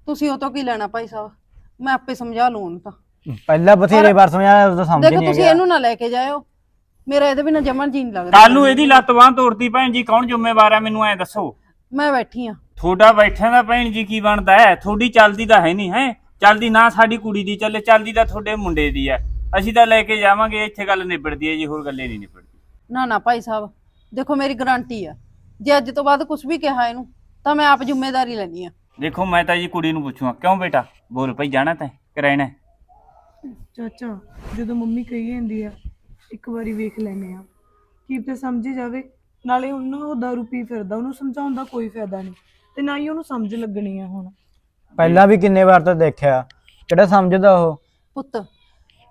ਤੁਸੀਂ ਉਹ ਤੋਂ ਕੀ ਲੈਣਾ ਭਾਈ ਸਾਹਿਬ? ਮੈਂ ਆਪੇ ਸਮਝਾ ਲੂੰ ਉਹਨੂੰ ਤਾਂ। ਪਹਿਲਾਂ ਬਥੇਰੇ ਵਾਰ ਸਮਝਾਇਆ ਉਦੋਂ ਸਮਝ ਦੇਖੋ ਨਹੀਂ ਤੁਸੀਂ ਇਹਨੂੰ ਨਾ ਲੈ ਕੇ ਜਾਇਓ। ਮੇਰਾ ਇਹਦੇ ਬਿਨਾ ਜਮਨ ਜੀ ਨਹੀਂ ਲੱਗਦਾ। ਕੱਲ ਨੂੰ ਇਹਦੀ ਲੱਤ ਬਾਂਹ ਤੋੜਤੀ ਭੈਣ ਜੀ ਕੌਣ ਜ਼ਿੰਮੇਵਾਰ ਹੈ ਮੈਨੂੰ ਐ ਦੱਸੋ? ਮੈਂ ਬੈਠੀ ਆ। ਤੁਹਾਡਾ ਬੈਠਿਆਂ ਦਾ ਭੈਣ ਜੀ ਕੀ ਬਣਦਾ ਹੈ? ਤੁਹਾਡੀ ਚੱਲਦੀ ਤਾਂ ਹੈ ਨਹੀਂ ਹੈ? ਚੱਲਦੀ ਨਾ ਸਾਡੀ ਕੁੜੀ ਦੀ ਚੱਲੇ ਚੱਲਦੀ ਤਾਂ ਤੁਹਾਡੇ ਮੁੰਡੇ ਦੀ ਹੈ। ਅਸੀਂ ਤਾਂ ਲੈ ਕੇ ਜਾਵਾਂਗੇ ਇੱਥੇ ਗੱਲ ਨਿਬੜਦੀ ਹੈ ਜੀ ਹੋਰ ਗੱਲੇ ਨਹੀਂ ਨਿਬੜਦੀ। ਨਾ ਨਾ ਭਾਈ ਸਾਹਿਬ ਦੇਖੋ ਮੇਰੀ ਗਾਰੰਟੀ ਆ। ਜੇ ਅੱਜ ਤੋਂ ਬਾਅਦ ਕੁਝ ਵੀ ਕਿਹਾ ਇਹਨੂੰ ਤਾਂ ਮੈਂ ਆਪ ਜ਼ਿੰਮੇਵਾਰੀ ਲੈਣੀ ਆ। ਦੇਖੋ ਮੈਂ ਤਾਂ ਜੀ ਕੁੜੀ ਨੂੰ ਪੁੱਛੂਗਾ ਕਿਉਂ ਬੇਟਾ? ਬੋਲ ਭਾਈ ਜਾਣਾ ਤੈਂ ਕਿ ਰਹਿਣਾ ਹੈ? ਚਾਚਾ ਜਦੋਂ ਮੰਮੀ ਕਹੀ ਜਾਂਦੀ ਆ ਇੱਕ ਵਾਰੀ ਵੇਖ ਲੈਨੇ ਆ। ਕੀ ਤੇ ਸਮਝੀ ਜਾਵੇ ਨਾਲੇ ਹੁਣ ਨਾ ਉਹ ਦਾਰੂ ਪੀ ਫਿਰਦਾ ਉਹਨੂੰ ਸਮਝਾਉਣ ਦਾ ਕੋਈ ਫਾਇਦਾ ਨਹੀਂ ਤੇ ਨਾ ਹੀ ਉਹਨੂੰ ਸਮਝ ਲੱਗਣੀ ਆ ਹੁਣ। ਪਹਿਲਾਂ ਵੀ ਕਿੰਨੇ ਵਾਰ ਤਾਂ ਦੇਖਿਆ ਕਿਹੜਾ ਸਮਝਦਾ ਉਹ? ਪੁੱਤ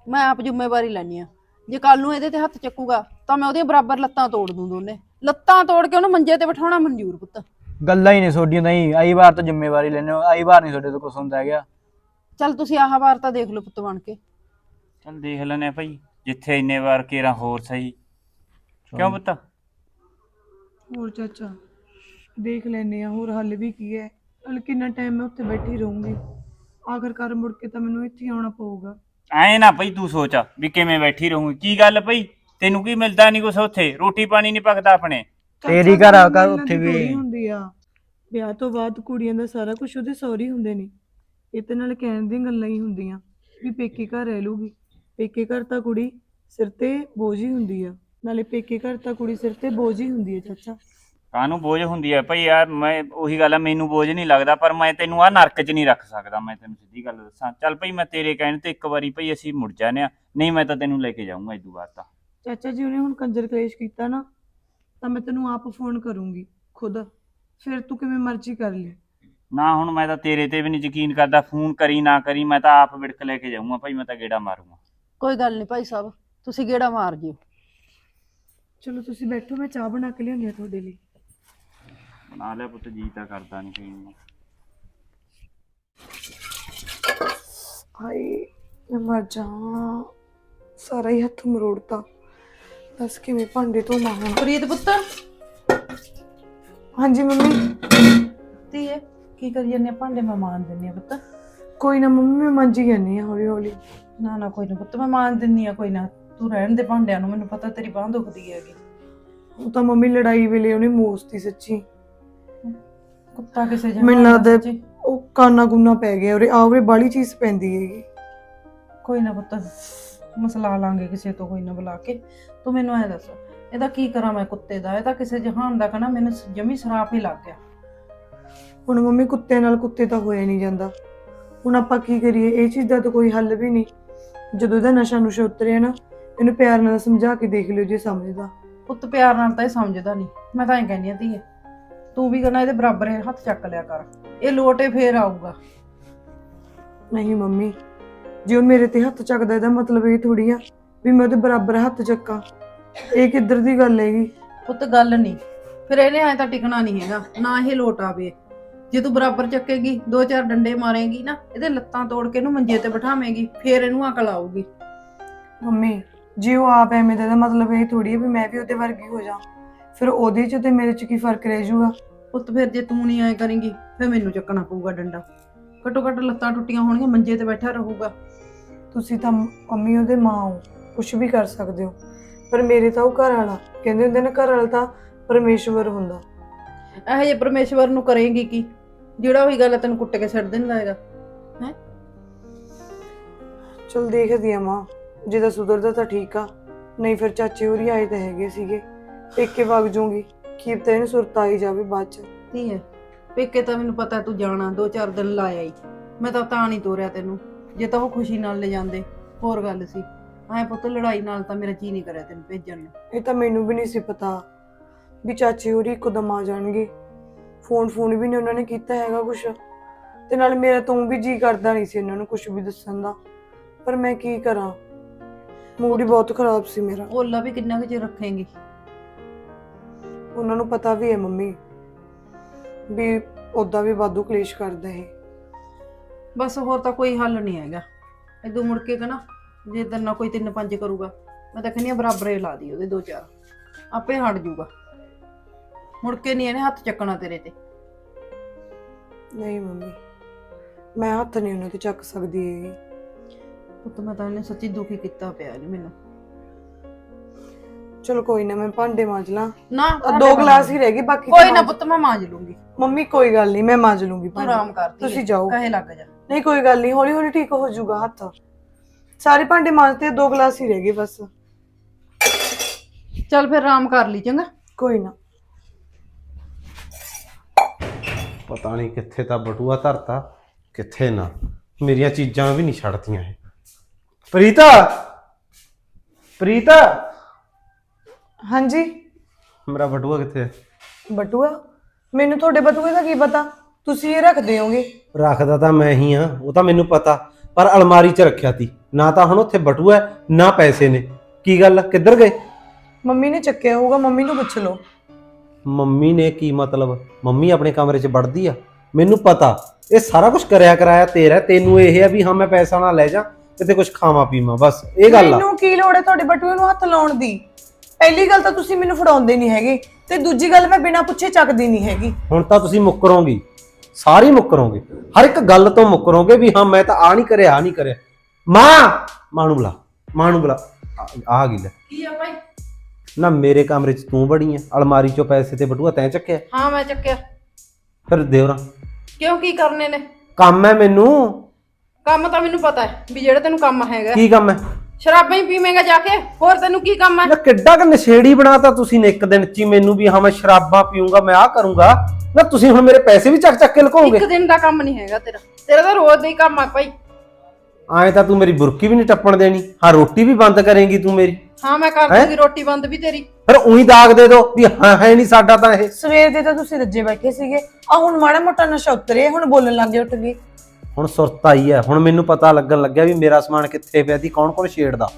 ਮੈਂ ਆਪ ਜ਼ਿੰਮੇਵਾਰੀ ਲੈਣੀ ਆ ਜੇ ਕੱਲ ਨੂੰ ਇਹਦੇ ਤੇ ਹੱਥ ਚੱਕੂਗਾ ਤਾਂ ਮੈਂ ਉਹਦੀਆਂ ਬਰਾਬਰ ਲੱਤਾਂ ਤੋੜ ਦੂੰ ਦੋਨੇ। ਲੱਤਾਂ ਤੋੜ ਕੇ ਉਹਨੂੰ ਮੰਜੇ ਤੇ ਬਿਠਾਉਣਾ ਮਨਜ਼ੂਰ ਪੁੱਤ। ਗੱਲਾਂ ਹੀ ਨਹੀਂ ਛੋਡੀਆਂ ਨਹੀਂ ਆਈ ਵਾਰ ਤਾਂ ਜ਼ਿੰਮੇਵਾਰੀ ਲੈਣੇ ਆਈ ਵਾਰ ਨਹੀਂ ਤੁਹਾਡੇ ਤੋਂ ਕੁਝ ਹੁੰਦਾ ਹੈਗਾ। ਚੱਲ ਤੁਸੀਂ ਆਹ ਵਾਰ ਤਾਂ ਦੇਖ ਲਓ ਪੁੱਤ ਬਣ ਕੇ। ਚੱਲ ਦੇਖ ਲੈਨੇ ਆ ਭਾਈ ਜਿੱਥੇ ਇੰਨੇ ਵਾਰ ਕੇਰਾ ਹੋਰ ਸਹੀ। ਕਿਉਂ ਪੁੱਤ? ਹੋਰ ਚਾਚਾ ਦੇਖ ਲੈਨੇ ਆ ਹੋਰ ਹੱਲ ਵੀ ਕੀ ਹੈ। ਨਾਲ ਕਿੰਨਾ ਟਾਈਮ ਮੈਂ ਉੱਥੇ ਬੈਠੀ ਰਹੂੰਗੀ। ਆਖਰਕਾਰ ਮੁੜ ਕੇ ਤਾਂ ਮੈਨੂੰ ਇੱਥੇ ਆਉਣਾ ਪਊਗਾ। ਐ ਨਾ ਭਈ ਤੂੰ ਸੋਚ ਵੀ ਕਿਵੇਂ ਬੈਠੀ ਰਹੂੰਗੀ ਕੀ ਗੱਲ ਭਈ? ਤੈਨੂੰ ਕੀ ਮਿਲਦਾ ਨਹੀਂ ਕੁਛ ਉੱਥੇ? ਰੋਟੀ ਪਾਣੀ ਨਹੀਂ ਪੱਕਦਾ ਆਪਣੇ? ਤੇਰੀ ਘਰ ਆ ਘਰ ਉੱਥੇ ਵੀ। ਹੁੰਦੀ ਆ। ਵਿਆਹ ਤੋਂ ਬਾਅਦ ਕੁੜੀਆਂ ਦਾ ਸਾਰਾ ਕੁਝ ਉਹਦੇ ਸਹੁਰੇ ਹੁੰਦੇ ਨੇ। ਇਹ ਤੇ ਨਾਲ ਕਹਿਣ ਦੀਆਂ ਗੱਲਾਂ ਹੀ ਹੁੰਦੀਆਂ ਵੀ ਪੇਕੇ ਘਰ ਰਹਿ ਲੂਗੀ ਪੇਕੇ ਘਰ ਤਾਂ ਕੁੜੀ ਸਿਰ ਤੇ ਬੋਝ ਹੀ ਹੁੰਦੀ ਆ। ਨਾਲੇ ਪੇਕੇ ਘਰ ਤਾਂ ਕੁੜੀ ਸਿਰ ਤੇ ਬੋਝ ਹੀ ਹੁੰਦੀ ਆ ਚਾਚਾ। ਕਾਹਨੂੰ ਬੋਝ ਹੁੰਦੀ ਹੈ? ਭਈ ਯਾਰ ਮੈਂ ਉਹੀ ਗੱਲ ਆ ਮੈਨੂੰ ਬੋਝ ਨਹੀਂ ਲੱਗਦਾ ਪਰ ਮੈਂ ਤੈਨੂੰ ਆ ਨਰਕ 'ਚ ਨਹੀਂ ਰੱਖ ਸਕਦਾ ਮੈਂ ਤੈਨੂੰ ਸਿੱਧੀ ਗੱਲ ਦੱਸਾਂ। ਚੱਲ ਭਈ ਮੈਂ ਤੇਰੇ ਕਹਿਣ ਤੇ ਇੱਕ ਵਾਰੀ ਭਈ ਅਸੀਂ ਮੁੜ ਜਾਂਦੇ ਆ ਨਹੀਂ ਮੈਂ ਤਾਂ ਤੈਨੂੰ ਲੈ ਕੇ ਜਾਊਂਗਾ ਇਦੋਂ ਬਾਅਦ ਤਾਂ। ਚਾਚਾ ਜੀ ਉਹਨੇ ਹੁਣ ਕੰਜਰ ਕਲੇਸ਼ ਕੀਤਾ ਨਾ ਤਾਂ ਮੈਂ ਤੈਨੂੰ ਆਪ ਫੋਨ ਕਰੂੰਗੀ ਖੁਦ। ਫਿਰ ਤੂੰ ਕਿਵੇਂ ਮਰਜ਼ੀ ਕਰ ਲਈ ਨਾ ਹੁਣ ਮੈਂ ਤਾਂ ਤੇਰੇ ਤੇ ਵੀ ਨਹੀਂ ਯਕੀਨ ਕਰਦਾ ਫੋਨ ਕਰੀ ਨਾ ਕਰੀ ਮੈਂ ਤਾਂ ਆਪ ਵਿੜਕ ਲੈ ਕੇ ਜਾਊਂਗਾ ਭਈ ਮੈਂ ਤਾਂ ਗੇੜਾ ਮਾਰੂੰਗਾ। ਕੋਈ ਗੱਲ ਨਹੀਂ ਭਾਈ ਸਾਹਿਬ ਤੁਸੀਂ ਗੇੜਾ ਮਾਰ ਜਿਓ। ਚਲੋ ਤੁਸੀਂ ਬੈਠੋ ਮੈਂ ਚਾਹ ਬਣਾ ਕੇ ਲਿਆਉਂਦੀ ਆ ਤੁਹਾਡੇ ਲਈ। ਬਣਾ ਲਿਆ ਪੁੱਤ ਜੀ ਤਾਂ ਕਰਦਾ ਨਹੀਂ ਪੀਣ ਨੂੰ ਹਾਏ ਮੈਂ ਮਰ ਜਾਵਾਂ। ਸਾਰਾ ਹੀ ਹੱਥ ਮਰੋੜਤਾ। ਦੱਸ ਕਿਵੇਂ ਭਾਂਡੇ ਤੋਂ ਮਾਹਾਂ ਪ੍ਰੀਤ ਪੁੱਤ। ਹਾਂਜੀ ਮੰਮੀ। ਧੀਏ ਕੀ ਕਰੀ ਜਾਂਦੇ ਆ? ਭਾਂਡੇ ਮੈਂ ਮਾਨ ਦਿੰਨੀ ਆ ਪੁੱਤ। ਕੋਈ ਨਾ ਮੰਮੀ ਮੈਂ ਮੰਜੀ ਜਾਂਦੀ ਆ ਹੌਲੀ ਹੌਲੀ ਨਾ ਨਾ ਕੋਈ ਨਾ ਪੁੱਤ ਮੈਂ ਮਾਨ ਦਿੰਨੀ ਆ ਕੋਈ ਨਾ। ਤੂੰ ਰਹਿਣ ਦੇ ਭਾਂਡਿਆਂ ਨੂੰ ਮੈਨੂੰ ਪਤਾ ਤੇਰੀ ਬਾਂਹ ਦੁਖਦੀ ਹੈਗੀ। ਉਹ ਤਾਂ ਮੰਮੀ ਲੜਾਈ ਵੇਲੇ ਉਹਨੇ ਮੋਸਤੀ ਸੱਚੀ। ਕੁੱਤਾ ਕਿਸੇ ਜਗ੍ਹਾ ਮੈਨੂੰ ਲੱਗਦਾ ਸੱਚੀ। ਉਹ ਕਾਨਾ ਗੁੰਨਾ ਪੈ ਗਿਆ ਉਰੇ। ਆਵਰੇ ਬਾਲੀ ਚੀਜ਼ ਪੈਂਦੀ ਹੈਗੀ। ਕੋਈ ਨਾ ਪੁੱਤ ਮਸਲਾ ਲਾਂਗੇ ਕਿਸੇ ਤੋਂ ਕੋਈ ਨਾ ਬੁਲਾ ਕੇ। ਤੂੰ ਮੈਨੂੰ ਐ ਦੱਸ ਇਹਦਾ ਕੀ ਕਰਾਂ ਮੈਂ ਕੁੱਤੇ ਦਾ? ਇਹ ਤਾਂ ਕਿਸੇ ਜਹਾਨ ਦਾ ਕਹਣਾ ਮੈਨੂੰ ਸ- ਜਮੀ ਸਰਾਪ ਹੀ ਲੱਗ ਗਿਆ। ਹੁਣ ਮੰਮੀ ਕੁੱਤੇ ਨਾਲ ਕੁੱਤੇ ਤਾਂ ਹੋਇਆ ਨਹੀਂ ਜਾਂਦਾ। ਹੁਣ ਆਪਾਂ ਕੀ ਕਰੀਏ? ਇਹ ਚੀਜ਼ ਦਾ ਤਾਂ ਕੋਈ ਹੱਲ ਵੀ ਨਹੀਂ। ਜਦੋਂ ਇਹਦਾ ਨਸ਼ਾ ਨੁਸ਼ਾ ਉਤਰਿਆ ਨਾ ਇਹਨੂੰ ਪਿਆਰ ਨਾਲ ਸਮਝਾ ਕੇ ਦੇਖ ਲਿਓ ਜੇ ਸਮਝਦਾ। ਪੁੱਤ ਪਿਆਰ ਨਾਲ ਤਾਂ ਇਹ ਸਮਝਦਾ ਨਹੀਂ। ਮੈਂ ਤਾਂ ਐਂ ਕਹਿੰਦੀ ਆ ਧੀਏ ਤੂੰ ਵੀ ਕਰਨਾ ਇਹਦੇ ਬਰਾਬਰ ਇਹ ਹੱਥ ਚੱਕ ਲਿਆ ਕਰ। ਇਹ ਲੋਟੇ ਫੇਰ ਆਊਗਾ। ਨਹੀਂ ਮੰਮੀ ਜੇ ਉਹ ਮੇਰੇ ਤੇ ਹੱਥ ਚੱਕਦਾ ਇਹਦਾ ਮਤਲਬ ਇਹ ਥੋੜੀ ਆ ਵੀ ਮੈਂ ਉਹਦੇ ਬਰਾਬਰ ਹੱਥ ਚੱਕਾਂ। ਇਹ ਕਿੱਧਰ ਦੀ ਗੱਲ ਹੈਗੀ? ਪੁੱਤ ਗੱਲ ਨਹੀਂ। ਫਿਰ ਇਹਨੇ ਐ ਤਾਂ ਟਿਕਣਾ ਨਹੀਂ ਹੈਗਾ ਨਾ ਇਹ ਲੋਟ ਆਵੇ। ਜੇ ਤੂੰ ਬਰਾਬਰ ਚੱਕੇਗੀ ਦੋ ਚਾਰ ਡੰਡੇ ਮਾਰੇਗੀ ਨਾ ਇਹਦੇ ਲੱਤਾਂ ਤੋੜ ਕੇ ਇਹਨੂੰ ਮੰਜੇ ਤੇ ਬਿਠਾਵੇਂਗੀ ਫੇਰ ਇਹਨੂੰ ਅਕਲ ਆਊਗੀ। ਮੰਮੀ ਜੇ ਉਹ ਆਪ ਐਵੇਂ ਦਾ ਇਹਦਾ ਮਤਲਬ ਇਹ ਥੋੜੀ ਹੈ ਵੀ ਮੈਂ ਵੀ ਉਹਦੇ ਵਰਗੀ ਹੋ ਜਾ ਫਿਰ ਉਹਦੇ ਚ ਤੇ ਮੇਰੇ ਚ ਕੀ ਫ਼ਰਕ ਰਹਿ ਜਾਊਗਾ? ਪੁੱਤ ਫਿਰ ਜੇ ਤੂੰ ਨਹੀਂ ਐ ਕਰੇਂਗੀ ਫਿਰ ਮੈਨੂੰ ਚੱਕਣਾ ਪਊਗਾ ਡੰਡਾ। ਘੱਟੋ ਘੱਟ ਲੱਤਾਂ ਟੁੱਟੀਆਂ ਹੋਣਗੀਆਂ ਮੰਜੇ ਤੇ ਬੈਠਾ ਰਹੂਗਾ। ਤੁਸੀਂ ਤਾਂ ਮੰਮੀ ਉਹਦੇ ਮਾਂ ਹੋ ਕੁਝ ਵੀ ਕਰ ਸਕਦੇ ਹੋ। ਪਰ ਮੇਰੇ ਤਾਂ ਉਹ ਘਰ ਵਾਲਾ ਕਹਿੰਦੇ ਹੁੰਦੇ ਨੇ ਘਰ ਵਾਲਾ ਤਾਂ ਪਰਮੇਸ਼ਵਰ ਹੁੰਦਾ। ਇਹੋ ਜਿਹੇ ਪਰਮੇਸ਼ਵਰ ਨੂੰ ਕਰੇਂਗੀ ਕੀ? ਜਿਹੜਾ ਉਹੀ ਗੱਲ ਤੈਨੂੰ ਕੁੱਟ ਕੇ ਛੱਡ ਦਿੰਦਾ ਹੈਗਾ। ਹੈ? ਚਲ ਦੇਖਦੀ ਆ ਮਾਂ ਜੇ ਤਾਂ ਸੁਧਰਦਾ ਤਾਂ ਠੀਕ ਆ ਨਹੀਂ ਫਿਰ ਚਾਚੇ ਹੋਰੀ ਆਏ ਤਾਂ ਹੈਗੇ ਸੀਗੇ। ਪੇਕੇ ਵਗ ਜੂੰਗੀ। ਕੀ ਪਤਾ ਇਹਨੂੰ ਸੁਰਤ ਆਈ ਜਾਵੇ ਬਾਅਦ ਚ। ਧੀ ਹੈ ਪੇਕੇ ਤਾਂ ਮੈਨੂੰ ਪਤਾ ਤੂੰ ਜਾਣਾ ਦੋ ਚਾਰ ਦਿਨ ਲਾਇਆ ਹੀ ਮੈਂ ਤਾਂ ਤਾਂ ਨਹੀਂ ਤੋਰਿਆ ਤੈਨੂੰ। ਜੇ ਤਾਂ ਉਹ ਖੁਸ਼ੀ ਨਾਲ ਲੈ ਜਾਂਦੇ ਹੋਰ ਗੱਲ ਸੀ। ਐ ਪੁੱਤ ਲੜਾਈ ਨਾਲ ਤਾਂ ਮੇਰਾ ਜੀ ਨਹੀਂ ਕਰਿਆ ਤੈਨੂੰ ਭੇਜਣ ਨੂੰ। ਇਹ ਤਾਂ ਮੈਨੂੰ ਵੀ ਨਹੀਂ ਸੀ ਪਤਾ ਵੀ ਚਾਚੇ ਹੋਰੀ ਇੱਕਦਮ ਆ ਜਾਣਗੇ। ਫੋਨ ਫੋਨ ਵੀ ਨਹੀਂ ਉਹਨਾਂ ਨੇ ਕੀਤਾ ਹੈਗਾ ਕੁਛ। ਤੇ ਨਾਲ ਮੇਰਾ ਤੋਂ ਵੀ ਜੀ ਕਰਦਾ ਨਹੀਂ ਸੀ ਇਹਨਾਂ ਨੂੰ ਕੁਝ ਵੀ ਦੱਸਣ ਦਾ। ਪਰ ਮੈਂ ਕੀ ਕਰਾਂ? ਮੂਡ ਹੀ ਬਹੁਤ ਖਰਾਬ ਸੀ ਮੇਰਾ। ਓਲਾ ਵੀ ਕਿੰਨਾ ਕੁ ਚਿਰ ਰੱਖੇਂਗੀ? ਉਹਨਾਂ ਨੂੰ ਪਤਾ ਵੀ ਹੈ ਮੰਮੀ ਵੀ ਉਦਾਂ ਵੀ ਵਾਧੂ ਕਲੇਸ਼ ਕਰਦਾ ਇਹ ਬਸ ਹੋਰ ਤਾਂ ਕੋਈ ਹੱਲ ਨਹੀਂ ਹੈਗਾ। ਇਦੋਂ ਮੁੜ ਕੇ ਕਹਣਾ ਜੇ ਇਧਰ ਨਾ ਕੋਈ ਤਿੰਨ ਪੰਜ ਕਰੂਗਾ ਮੈਂ ਤਾਂ ਕਹਿੰਦੀ ਆ ਬਰਾਬਰੇ ਲਾ ਦੀ ਉਹਦੇ ਦੋ ਚਾਰ। ਆਪੇ ਹਟ ਜਾਊਗਾ ਮੁੜ ਕੇ ਨਹੀਂ ਇਹਨੇ ਹੱਥ ਚੱਕਣਾ ਤੇਰੇ ਤੇ। ਨਹੀਂ ਮੰਮੀ ਮੈਂ ਹੱਥ ਨਹੀਂ ਉਹਨਾਂ ਤੇ ਚੱਕ ਸਕਦੀ। ਹੈਗੀ ਪੁੱਤ ਮੈਂ ਤਾਂ ਇਹਨੇ ਸੱਚੀ ਦੁਖੀ ਕੀਤਾ ਪਿਆ ਜੀ ਮੈਨੂੰ। ਚਲੋ ਕੋਈ ਨਾ ਮੈਂ ਭਾਂਡੇ ਮਾਂਜ ਲਾਂ। ਨਾ ਆਹ ਦੋ ਗਲਾਸ ਹੀ ਰਹਿ ਗਏ ਬਾਕੀ ਕੋਈ ਨਾ ਮਾਂਜ- ਪੁੱਤ ਮੈਂ ਮਾਂਜ ਲੂੰਗੀ। ਮੰਮੀ ਕੋਈ ਗੱਲ ਨਹੀਂ ਮੈਂ ਮਾਂਜ ਲੂੰਗੀ। ਆਰਾਮ ਕਰ ਧੀਏ। ਤੁਸੀਂ ਜਾਓ। ਕਹੇ ਲੱਗ ਜਾ। ਨਹੀਂ ਕੋਈ ਗੱਲ ਨਹੀਂ ਹੌਲੀ ਹੌਲੀ ਠੀਕ ਹੋ ਜਾਊਗਾ ਹੱਥ। ਸਾਰੇ ਭਾਂਡੇ ਮਾਂਜਤੇ ਦੋ ਗਲਾਸ ਹੀ ਰਹਿ ਗਏ ਬਸ। ਚੱਲ ਫਿਰ ਆਰਾਮ ਕਰ ਲਈ ਚੰਗਾ। ਕੋਈ ਨਾ। ਪਤਾ ਨਹੀਂ ਕਿੱਥੇ ਤਾਂ ਬਟੂਆ ਧਰਤਾ ਕਿੱਥੇ ਨਾ। ਮੇਰੀਆਂ ਚੀਜ਼ਾਂ ਵੀ ਨਹੀਂ ਛੱਡਦੀਆਂ ਇਹ। ਪ੍ਰੀਤਾ! ਪ੍ਰੀਤਾ! ਹਾਂਜੀ। ਮੇਰਾ ਬਟੂਆ ਕਿੱਥੇ ਹੈ? ਬਟੂਆ? ਮੈਨੂੰ ਤੁਹਾਡੇ ਬਟੂਏ ਦਾ ਕੀ ਪਤਾ? ਤੁਸੀਂ ਇਹ ਰੱਖਦੇ ਹੋਗੇ ਰੱਖਦਾ ਤਾਂ ਮੈਂ ਹੀ ਆ ਉਹ ਤਾਂ ਮੈਨੂੰ ਪਤਾ ਪਰ ਅਲਮਾਰੀ 'ਚ ਰੱਖਿਆ ਤੀ ਨਾ ਤਾਂ ਹੁਣ ਉੱਥੇ ਬਟੂਆ ਹੈ, ਨਾ ਪੈਸੇ ਨੇ। ਕੀ ਗੱਲ ਕਿੱਧਰ ਗਏ? ਮੰਮੀ ਨੇ ਚੱਕਿਆ ਹੋਊਗਾ ਮੰਮੀ ਨੂੰ ਪੁੱਛ ਲਓ। ਮੰਮੀ ਨੇ ਕੀ ਮਤਲਬ? ਮੰਮੀ ਆਪਣੇ ਕਮਰੇ 'ਚ ਵੜਦੀ ਆ? ਮੈਨੂੰ ਪਤਾ ਇਹ ਸਾਰਾ ਕੁਝ ਕਰਿਆ ਕਰਾਇਆ ਤੇਰਾ ਤੈਨੂੰ ਇਹ ਆ ਵੀ ਹਾਂ ਮੈਂ ਪੈਸਾ ਨਾ ਲੈ ਜਾ ਕਿਤੇ ਕੁਝ ਖਾਵਾਂ ਪੀਵਾਂ ਬਸ ਇਹ ਗੱਲ ਆ। ਮੈਨੂੰ ਕੀ ਲੋੜ ਹੈ ਤੁਹਾਡੇ ਬਟੂਏ ਨੂੰ ਹੱਥ ਲਾਉਣ ਦੀ? ਪਹਿਲੀ ਗੱਲ ਤਾਂ ਤੁਸੀਂ ਮੈਨੂੰ ਫੜਾਉਂਦੇ ਨਹੀਂ ਹੈਗੇ ਤੇ ਦੂਜੀ ਗੱਲ ਮੈਂ ਬਿਨਾਂ ਪੁੱਛੇ ਚੱਕਦੀ ਨਹੀਂ ਹੈਗੀ। ਹੁਣ ਤਾਂ ਤੁਸੀਂ ਮੁੱਕਰੋਗੇ। ਸਾਰੀ ਮੁੱਕਰੋਗੇ। ਹਰ ਇੱਕ ਗੱਲ ਤੋਂ ਮੁੱਕਰੋਗੇ ਵੀ ਹਾਂ ਮੈਂ ਤਾਂ ਆ ਨਹੀਂ ਕਰਿਆ ਆ ਨਹੀਂ ਕਰਿਆ। ਮਾਂ ਮਾਂ ਨੂੰ ਬੁਲਾ ਮਾਂ ਨੂੰ ਬੁਲਾ। ਆ- ਆ ਗਈ ਲੈ ਕੀ ਆ ਭਾਈ? ਨਾ ਮੇਰੇ ਕਮਰੇ 'ਚ ਤੂੰ ਬੜੀ ਆ ਅਲਮਾਰੀ 'ਚੋਂ ਪੈਸੇ ਤੇ ਬਟੂਆ ਤੈਂ ਚੱਕਿਆ। ਹਾਂ ਮੈਂ ਚੱਕਿਆ। ਫਿਰ ਦੇਵਰਾ ਕਿਉਂ ਕੀ ਕਰਨੇ ਨੇ? ਕੰਮ ਹੈ ਮੈਨੂੰ। ਕੰਮ ਤਾਂ ਮੈਨੂੰ ਪਤਾ ਹੈ ਵੀ ਜਿਹੜਾ ਤੈਨੂੰ ਕੰਮ ਹੈਗਾ। ਕੀ ਕੰਮ ਹੈ? ਸ਼ਰਾਬਾਂ ਹੀ ਪੀਵੇਂਗਾ ਜਾ ਕੇ? ਹੋਰ ਤੈਨੂੰ ਕੀ ਕੰਮ ਹੈ ਨਾ ਕਿੱਡਾ ਕ ਨਸ਼ੇੜੀ ਬਣਾਤਾ ਤੁਸੀਂ ਨੇ ਇੱਕ ਦਿਨ 'ਚ ਹੀ ਮੈਨੂੰ ਵੀ ਹਾਂ ਮੈਂ ਸ਼ਰਾਬਾਂ ਪੀਊਂਗਾ ਮੈਂ ਆ ਕਰੂੰਗਾ। ਨਾ ਤੁਸੀਂ ਹੁਣ ਮੇਰੇ ਪੈਸੇ ਵੀ ਚੱਕ ਚੱਕ ਕੇ ਲੁਕਾਓਗੇ ਇੱਕ ਦਿਨ ਦਾ ਕੰਮ ਨਹੀਂ ਹੈਗਾ ਤੇਰਾ। ਤੇਰਾ ਤਾਂ ਰੋਜ਼ ਦਾ ਹੀ ਕੰਮ ਆ ਭਾਈ। ਆਏ ਤਾਂ ਤੂੰ ਮੇਰੀ ਬੁਰਕੀ ਵੀ ਨਹੀਂ ਟੱਪਣ ਦੇਣੀ। ਹਾਂ ਰੋਟੀ ਵੀ ਬੰਦ ਕਰੇਂਗੀ ਤੂੰ ਮੇਰੀ। ਹਾਂ ਮੈਂ ਕਰ ਹੈਂ? ਦੂੰਗੀ ਰੋਟੀ ਬੰਦ ਵੀ ਤੇਰੀ। ਫਿਰ ਉਹੀ ਦਾਗ ਦੇ ਦੋ ਵੀ ਹਾਂ ਹੈ ਨਹੀਂ ਸਾਡਾ ਤਾਂ ਇਹ। ਸਵੇਰ ਦੇ ਤਾਂ ਤੁਸੀਂ ਰੱਜੇ ਬੈਠੇ ਸੀਗੇ। ਆ ਹੁਣ ਮਾੜਾ ਮੋਟਾ ਨਸ਼ਾ ਉਤਰੇ ਹੁਣ ਬੋਲਣ ਲੱਗ ਗਏ ਉੱਠ ਗਏ ਹੁਣ ਸੁਰਤ ਆਈ ਹੈ। ਹੁਣ ਮੈਨੂੰ ਪਤਾ ਲੱਗਣ ਲੱਗਿਆ ਵੀ ਮੇਰਾ ਸਮਾਨ ਕਿੱਥੇ ਪਿਆ ਸੀ ਕੌਣ ਕੌਣ ਛੇੜਦਾ।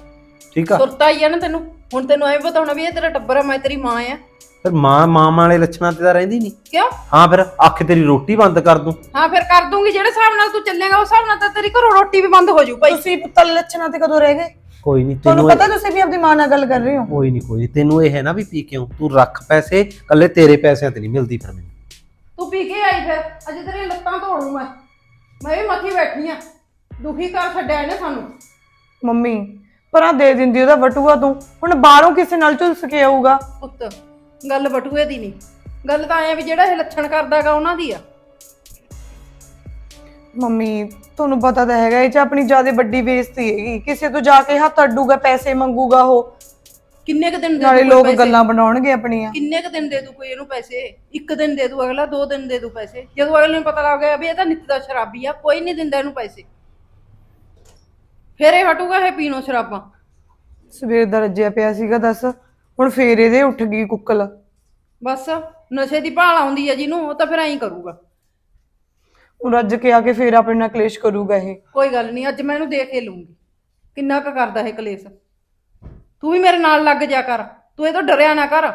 ਠੀਕ ਆ? ਸੁਰਤਾ ਹੀ ਆ ਨਾ ਤੈਨੂੰ। ਹੁਣ ਤੈਨੂੰ ਐਵੇਂ ਪਤਾ ਹੋਣਾ ਵੀ ਇਹ ਤੇਰਾ ਟੱਬਰ ਆ ਮੈਂ ਤੇਰੀ ਮਾਂ ਆ। ਫਿਰ ਮਾਂ ਮਾਂ ਵਾਲੇ ਲੱਛਣਾਂ ਤੇ ਤਾਂ ਰਹਿੰਦੀ ਨਹੀਂ ਕਿਉਂ? ਹਾਂ ਫਿਰ ਅੱਖ ਤੇਰੀ ਰੋਟੀ ਬੰਦ ਕਰ ਦੂੰ। ਹਾਂ ਫਿਰ ਕਰ ਦੂੰਗੀ। ਜਿਹੜੇ ਹਿਸਾਬ ਨਾਲ ਤੂੰ ਚੱਲੇਗਾ ਉਸ ਹਿਸਾਬ ਨਾਲ ਤਾਂ ਤੇਰੀ ਘਰੋਂ ਰੋਟੀ ਵੀ ਬੰਦ ਹੋ ਜੂ ਭਾਈ। ਤੁਸੀਂ ਪੁੱਤਲ ਲੱਛਣਾਂ ਤੇ ਕਦੋਂ ਰਹਿ ਗਏ? ਕੋਈ ਨਹੀਂ ਤੁਹਾਨੂੰ ਤੈਨੂੰ ਪਤਾ ਤੁਸੀਂ ਵੀ ਆਪਣੀ ਮਾਂ ਨਾਲ ਗੱਲ ਕਰ ਰਹੇ ਹੋ? ਕੋਈ ਨਹੀਂ ਕੋਈ ਨੀ, ਤੈਨੂੰ ਇਹ ਹੈ ਨਾ ਵੀ ਪੀ ਕਿਉਂ? ਤੂੰ ਰੱਖ ਪੈਸੇ ਕੱਲੇ ਤੇਰੇ ਪੈਸਿਆਂ ਤੇ ਨਹੀਂ ਮਿਲਦੀ ਫਿਰ ਮੈਨੂੰ। ਤੂੰ ਪੀ ਕੇ ਆਈ ਫਿਰ। ਅਜੇ ਤੇਰੀਆਂ ਲੱਤਾਂ ਤੋੜੂ ਮੈਂ। ਮੈਂ ਵੀ ਮੱਥੀ ਬੈਠੀ ਆ। ਦੁਖੀ ਕਰ ਛੱਡਿਆ ਇਹਨੇ ਸਾਨੂੰ। ਮੰਮੀ ਪਰਾਂ ਦੇ ਦਿੰਦੀ ਉਹਦਾ ਬਟੂਆ ਤੂੰ। ਹੁਣ ਬਾਹਰੋਂ ਕਿਸੇ ਨਾਲ ਝੁਲਸ ਕੇ ਆਊਗਾ। ਪੁੱਤ ਗੱਲ ਬਟੂਏ ਦੀ ਨਹੀਂ। ਗੱਲ ਤਾਂ ਐ ਵੀ ਜਿਹੜਾ ਇਹ ਲੱਛਣ ਕਰਦਾਗਾ ਉਹਨਾਂ ਦੀ ਆ। ਮੰਮੀ ਤੁਹਾਨੂੰ ਪਤਾ ਤਾਂ ਹੈਗਾ ਇਹ ਚ ਆਪਣੀ ਜ਼ਿਆਦਾ ਵੱਡੀ ਬੇਇੱਜ਼ਤੀ ਹੈਗੀ। ਕਿਸੇ ਤੋਂ ਜਾ ਕੇ ਹੱਥ ਅੱਡੂਗਾ ਪੈਸੇ ਮੰਗੂਗਾ ਉਹ। ਕਿੰਨੇ ਕ ਦਿਨ ਦੇ ਨਾਲੇ ਦੂ ਲੋਕ ਪੈਸੇ? ਗੱਲਾਂ ਬਣਾਉਣਗੇ ਆਪਣੀਆਂ। ਕਿੰਨੇ ਕ ਦਿਨ ਦੇ ਦੂ ਕੋਈ ਇਹਨੂੰ ਪੈਸੇ? ਇੱਕ ਦਿਨ ਦੇ ਦੂ ਅਗਲਾ ਦੋ ਦਿਨ ਦੇ ਦੂ ਪੈਸੇ। ਜਦੋਂ ਅਗਲੇ ਨੂੰ ਪਤਾ ਲੱਗ ਗਿਆ ਵੀ ਇਹ ਤਾਂ ਨਿੱਤ ਦਾ ਸ਼ਰਾਬੀ ਆ ਕੋਈ ਨਹੀਂ ਦਿੰਦਾ ਇਹਨੂੰ ਪੈਸੇ। ਫਿਰ ਇਹ ਹਟੂਗਾ ਇਹ ਪੀਣੋਂ ਸ਼ਰਾਬਾਂ। ਸਵੇਰ ਦਾ ਰੱਜਿਆ ਪਿਆ ਸੀਗਾ ਦੱਸ। ਹੁਣ ਫੇਰ ਇਹਦੇ ਉੱਠ ਗਈ ਕੁੱਕਲ। ਬਸ ਨਸ਼ੇ ਦੀ ਭਾਲ ਆਉਂਦੀ ਆ ਜਿਹਨੂੰ ਉਹ ਤਾਂ ਫਿਰ ਐਂ ਕਰੂਗਾ। ਹੁਣ ਰੱਜ ਕੇ ਆ ਕੇ ਫੇਰ ਆਪਣੇ ਨਾਲ ਕਲੇਸ਼ ਕਰੂਗਾ ਇਹ। ਕੋਈ ਗੱਲ ਨਹੀਂ ਅੱਜ ਮੈਂ ਇਹਨੂੰ ਦੇਖ ਹੀ ਲੂੰਗੀ ਕਿੰਨਾ ਕੁ ਕਰਦਾ ਇਹ ਕਲੇਸ਼? ਤੂੰ ਵੀ ਮੇਰੇ ਨਾਲ ਲੱਗ ਜਾ ਕਰ। ਤੂੰ ਇਹ ਤੋਂ ਡਰਿਆ ਨਾ ਕਰ।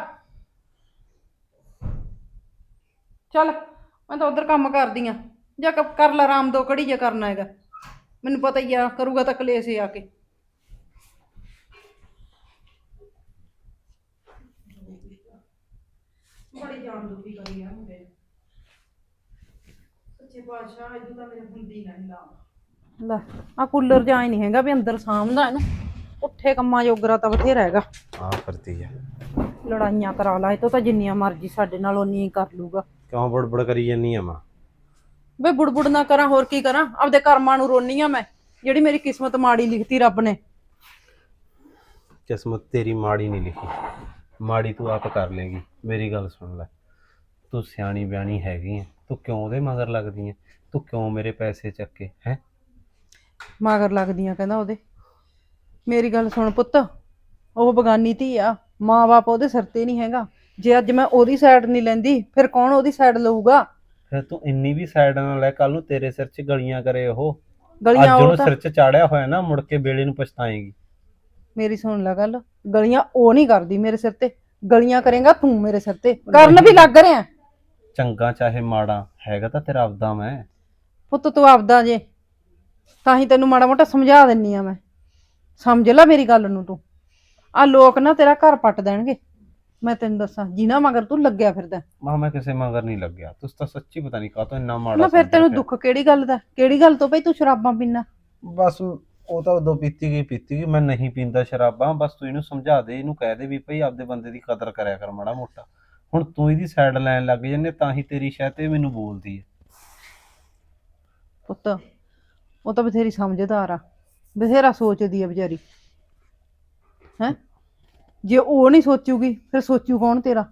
ਚੱਲ ਮੈਂ ਤਾਂ ਉਧਰ ਕੰਮ ਕਰਦੀ ਆ। ਜਾ ਕਰ ਲੈ ਆਰਾਮ ਦੋ ਘੜੀ ਜੇ ਕਰਨਾ ਹੈਗਾ। ਮੈਨੂੰ ਪਤਾ ਹੀ ਆ ਕਰੂਗਾ ਤਾਂ ਕਲੇਸ਼ ਆ ਕੇ। ਬੜੀ ਜਾਨ ਦੁਖੀ ਕਰੀ ਆ ਮੁੰਡੇ ਨੇ। ਸੱਚੇ ਪਾਤਸ਼ਾਹ ਇਹਨੂੰ ਤਾਂ ਮੇਰੇ ਹੁੰਦੀ ਨਾ ਲਾ ਲੈ ਆ ਕੂਲਰ ਜਾਂ ਨਹੀਂ ਹੈਗਾ ਵੀ ਅੰਦਰ ਸਾਂਭਦਾ ਇਹਨੂੰ। ਉੱਠੇ ਕੰਮਾਂ ਜੋਗਰਾ ਤਾਂ ਬਥੇਰਾ ਹੈਗਾ। ਆ ਕਰਦੀ ਹੈ ਲੜਾਈਆਂ ਕਰਾ ਲਾ ਇਹ ਤੋਂ ਤਾਂ ਜਿੰਨੀਆਂ ਮਰਜ਼ੀ ਸਾਡੇ ਨਾਲ ਉਨੀਆਂ ਹੀ ਕਰ ਲੂਗਾ। ਕਿਉਂ ਬੜਬੜ ਕਰੀ ਜੰਨੀ ਆ ਮਾਂ? ਵੇ ਬੁੜਬੁੜ ਨਾ ਕਰਾਂ ਹੋਰ ਕੀ ਕਰਾਂ? ਆਪਦੇ ਕਰਮਾਂ ਨੂੰ ਰੋਨੀ ਆ ਮੈਂ ਜਿਹੜੀ ਮੇਰੀ ਕਿਸਮਤ ਮਾੜੀ ਲਿਖਤੀ ਰੱਬ ਨੇ। ਕਿਸਮਤ ਤੇਰੀ ਮਾੜੀ ਨਹੀਂ ਲਿਖੀ। ਮਾੜੀ ਤੂੰ ਆਪ ਕਰ ਲੇਗੀ। ਮੇਰੀ ਗੱਲ ਸੁਣ ਲੈ। ਤੂੰ ਸਿਆਣੀ ਬਿਆਣੀ ਹੈਗੀ ਐ ਤੂੰ ਕਿਉਂ ਉਹਦੇ ਮਗਰ ਲੱਗਦੀ ਐ ਤੂੰ ਕਿਉਂ ਮੇਰੇ ਪੈਸੇ ਚੱਕੇ ਹੈ? ਮਗਰ ਲੱਗਦੀਆਂ ਕਹਿੰਦਾ ਉਹਦੇ। ਮੇਰੀ ਗੱਲ ਸੁਣ ਪੁੱਤ। ਉਹ ਬਗਾਨੀ ਧੀ ਆ ਮਾਂ-ਬਾਪ ਉਹਦੇ ਸਿਰ ਤੇ ਨਹੀਂ ਹੈਗਾ। ਜੇ ਅੱਜ ਮੈਂ ਉਹਦੀ ਸਾਈਡ ਨਹੀਂ ਲੈਂਦੀ ਫਿਰ ਕੌਣ ਉਹਦੀ ਸਾਈਡ ਲਊਗਾ? ਫਿਰ ਤੂੰ ਇੰਨੀ ਵੀ ਸਾਈਡ ਨਾਲ ਲੈ ਕੱਲ ਨੂੰ ਤੇਰੇ ਸਿਰ 'ਚ ਗਲੀਆਂ ਕਰੇ ਉਹ। ਅੱਜ ਗਲੀਆਂ ਉਹ ਉਹਨੂੰ ਤਾਂ ਸਿਰ 'ਚ ਚਾੜਿਆ ਹੋਇਆ ਨਾ ਮੁੜ ਕੇ ਵੇਲੇ ਨੂੰ ਪਛਤਾਏਗੀ। ਮੇਰੀ ਸੁਣ ਲੈ ਗੱਲ ਗਲੀਆਂ ਉਹ ਨਹੀਂ ਕਰਦੀ ਮੇਰੇ ਸਿਰ ਤੇ। ਗਲੀਆਂ ਕਰੇਗਾ ਤੂੰ ਮੇਰੇ ਸਿਰ ਤੇ। ਕਰਨ ਵੀ ਲੱਗ ਰਿਹਾ। ਚੰਗਾ ਚਾਹੇ ਮਾੜਾ ਹੈਗਾ ਤਾਂ ਤੇਰਾ ਆਪਦਾ ਮੈਂ। ਪੁੱਤ ਤੂੰ ਆਪਦਾ ਜੇ ਤਾਂ ਹੀ ਤੈਨੂੰ ਮਾੜਾ ਮੋਟਾ ਸਮਝਾ ਦਿੰਨੀ ਆ ਮੈਂ। ਸਮਝ ਲੈ ਮੇਰੀ ਗੱਲ ਨੂੰ ਤੂੰ। ਆ ਲੋਕ ਨਾ ਤੇਰਾ ਘਰ ਪੱਟ ਦੇਣਗੇ। ਮੈਂ ਤੈਨੂੰ ਦੱਸਾਂ ਜਿਨਾ ਮਗਰ ਤੂੰ ਲੱਗਿਆ ਫਿਰਦਾ। ਮਾਂ ਮੈਂ ਕਿਸੇ ਮਗਰ ਨਹੀਂ ਲੱਗਿਆ। ਤੂੰ ਤਾਂ ਸੱਚੀ ਪਤਾ ਨਹੀਂ ਕਾਹਤੋਂ ਇੰਨਾ ਮਾੜਾ ਨਾ ਫਿਰ ਤੈਨੂੰ। ਦੁੱਖ ਕਿਹੜੀ ਗੱਲ ਦਾ? ਕਿਹੜੀ ਗੱਲ ਤੋਂ ਭਈ ਤੂੰ ਸ਼ਰਾਬਾਂ ਪੀਣਾ ਬਸ ਉਹ ਤਾਂ ਉਦੋਂ ਪੀਤੀ ਗਈ ਪੀਤੀ ਗਈ। ਮੈਂ ਨਹੀਂ ਪੀਂਦਾ ਸ਼ਰਾਬਾਂ। ਬਸ ਤੂੰ ਇਹਨੂੰ ਸਮਝਾ ਦੇ ਇਹਨੂੰ ਕਹਿ ਦੇ ਵੀ ਭਈ ਆਪਦੇ ਬੰਦੇ ਦੀ ਕਦਰ ਕਰਿਆ ਕਰ ਮਾੜਾ ਮੋਟਾ। ਹੁਣ ਤੂੰ ਇਹਦੀ ਸਾਈਡ ਲੈਣ ਲੱਗ ਜੰਨੇ ਤਾਂ ਹੀ ਤੇਰੀ ਸ਼ਾਇਦ ਤੇ ਮੈਨੂੰ ਬੋਲਦੀ ਹੈ। ਪੁੱਤ ਉਹ ਤਾਂ ਬਥੇਰੀ ਸਮਝਦਾਰ ਆ। ਬਥੇਰਾ ਸੋਚਦੀ ਆ ਵਿਚਾਰੀ। ਹੈ? ਜੇ ਉਹ ਨਹੀਂ ਸੋਚੂਗੀ ਫਿਰ ਸੋਚੂ ਕੌਣ ਤੇਰਾ?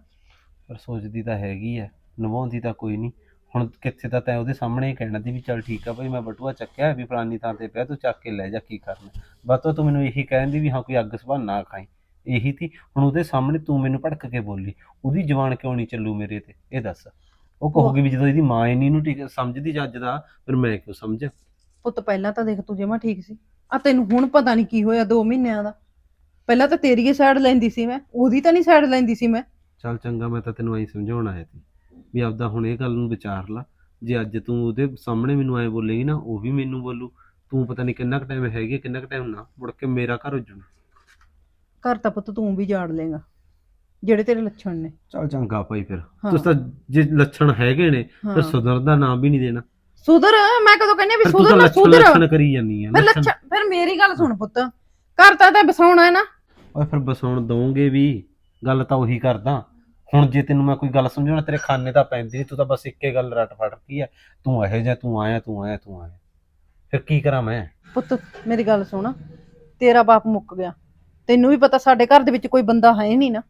ਪਰ ਸੋਚਦੀ ਤਾਂ ਹੈਗੀ ਹੈ ਨਿਭਾਉਂਦੀ ਤਾਂ ਕੋਈ ਨਹੀਂ। ਹੁਣ ਕਿੱਥੇ ਤਾਂ ਤੈਂ ਉਹਦੇ ਸਾਹਮਣੇ ਹੀ ਕਹਿਣਾ ਦੀ ਵੀ ਚੱਲ ਠੀਕ ਆ ਭਾਈ ਮੈਂ ਬਟੂਆ ਚੱਕਿਆ ਵੀ ਫਲਾਨੀ ਥਾਂ ਤੇ ਪਿਆ ਤੂੰ ਚੱਕ ਕੇ ਲੈ ਜਾ ਕੀ ਕਰਨਾ। ਬਸ ਉਹ ਤੂੰ ਮੈਨੂੰ ਇਹੀ ਕਹਿੰਦੀ ਵੀ ਹਾਂ ਕੋਈ ਅੱਗ ਸਭਾ ਨਾ ਖਾਈ। ਇਹੀ ਤੀ ਹੁਣ ਉਹਦੇ ਸਾਹਮਣੇ ਤੂੰ ਮੈਨੂੰ ਭੜਕ ਕੇ ਬੋਲੀ ਉਹਦੀ ਜ਼ਬਾਨ ਕਿਉਂ ਨਹੀਂ ਚੱਲੂ ਮੇਰੇ ਤੇ? ਇਹ ਦੱਸ। ਉਹ ਕਹੂਗੀ ਵੀ ਜਦੋਂ ਇਹਦੀ ਮਾਂ ਨਹੀਂ ਨੂੰ ਠੀਕ ਸਮਝਦੀ ਜੱਜ ਦਾ ਫਿਰ ਮੈਂ ਕਿਉਂ ਸਮਝਾਂ? ਪੁੱਤ ਪਹਿਲਾਂ ਤਾਂ ਦੇਖ ਤੂੰ ਜਮਾ ਠੀਕ ਸੀ। ਆ ਤੈਨੂੰ ਹੁਣ ਪਤਾ ਨਹੀਂ ਕੀ ਹੋਇਆ 2 ਮਹੀਨਿਆਂ ਦਾ। ਪਹਿਲਾਂ ਤਾਂ ਤੇਰੀ ਹੀ ਸਾਈਡ ਲੈਂਦੀ ਸੀ ਮੈਂ ਉਹਦੀ ਤਾਂ ਨਹੀਂ ਸਾਈਡ ਲੈਂਦੀ ਸੀ ਮੈਂ। ਚੱਲ ਚੰਗਾ ਮੈਂ ਤਾਂ ਤੈਨੂੰ ਐਂ ਸਮਝਾਉਣ ਆਇਆ ਸੀ ਵੀ ਆਪਦਾ ਹੁਣ ਇਹ ਗੱਲ ਨੂੰ ਵਿਚਾਰ ਲਾ। ਜੇ ਅੱਜ ਤੂੰ ਉਹਦੇ ਸਾਹਮਣੇ ਮੈਨੂੰ ਐਂ ਬੋਲੇਗੀ ਨਾ ਉਹ ਵੀ ਮੈਨੂੰ ਬੋਲੂ। ਤੂੰ ਪਤਾ ਨਹੀਂ ਕਿੰਨਾ ਕੁ ਟਾਈਮ ਹੈਗੀ ਕਿੰਨਾ ਕੁ ਟਾਈਮ ਨਾ ਮੁੜ ਕੇ ਮੇਰਾ ਘਰ ਉੱਜਣਾ ਘਰ ਤਾਂ ਪੁੱਤ ਤੂੰ ਵੀ ਜਾੜ ਲੇਗਾ ਜਿਹੜੇ ਤੇਰੇ ਲੱਛਣ ਨੇ। ਚੱਲ ਚੰਗਾ ਭਾਈ ਫਿਰ। ਹਾਂ। ਤੁਸੀਂ ਤਾਂ ਜੇ ਲੱਛਣ ਹੈਗੇ ਨੇ ਹਾਂ। ਫਿਰ ਸੁਧਰ ਦਾ ਨਾਮ ਵੀ ਨਹੀਂ ਦੇਣਾ। ਸੁਧਰ ਮੈਂ ਕਦੋਂ ਕਹਿੰਦੀ ਆ ਵੀ ਫਿਰ ਤੂੰ ਸੁਧਰ ਤਾਂ ਨਾ ਲੱਛਣ ਸੁਧਰ। ਲੱਛਣ ਕਰੀ ਜਾਂਦੀ ਆ ਫਿਰ ਲੱਛਣ। ਲੱਛਣ ਫਿਰ ਮੇਰੀ ਗੱਲ ਸੁਣ ਪੁੱਤ। ਘਰ ਤਾਂ ਤਾਂ ਬਸਾਉਣਾ ਹੈ ਨਾ। ਓਏ ਫਿਰ ਬਸਾਉਣ ਦਵਾਂਗੇ ਵੀ ਗੱਲ ਤਾਂ ਉਹੀ ਕਰਦਾ। ਹੁਣ ਜੇ ਤੈਨੂੰ ਮੈਂ ਕੋਈ ਗੱਲ ਸਮਝਾਉਣਾ ਤੇਰੇ ਖਾਨੇ ਤਾਂ ਪੈਂਦੀ ਨਹੀਂ ਤੂੰ ਤਾਂ ਬਸ ਇੱਕੇ ਗੱਲ ਰੱਟ ਫੜ ਕੀ ਹੈ ਤੂੰ ਇਹੋ ਜਿਹਾ ਤੂੰ ਆਇਆ ਤੂੰ ਆਇਆ ਤੂੰ ਆਇਆ। ਫਿਰ ਕੀ ਕਰਾਂ ਮੈਂ? ਪੁੱਤ ਮੇਰੀ ਗੱਲ ਸੁਣ। ਤੇਰਾ ਬਾਪ ਮੁੱਕ ਗਿਆ। ਤੈਨੂੰ ਵੀ ਪਤਾ ਸਾਡੇ ਘਰ ਦੇ ਵਿੱਚ ਕੋਈ ਬੰਦਾ ਹੈ ਨਹੀਂ ਨਾ।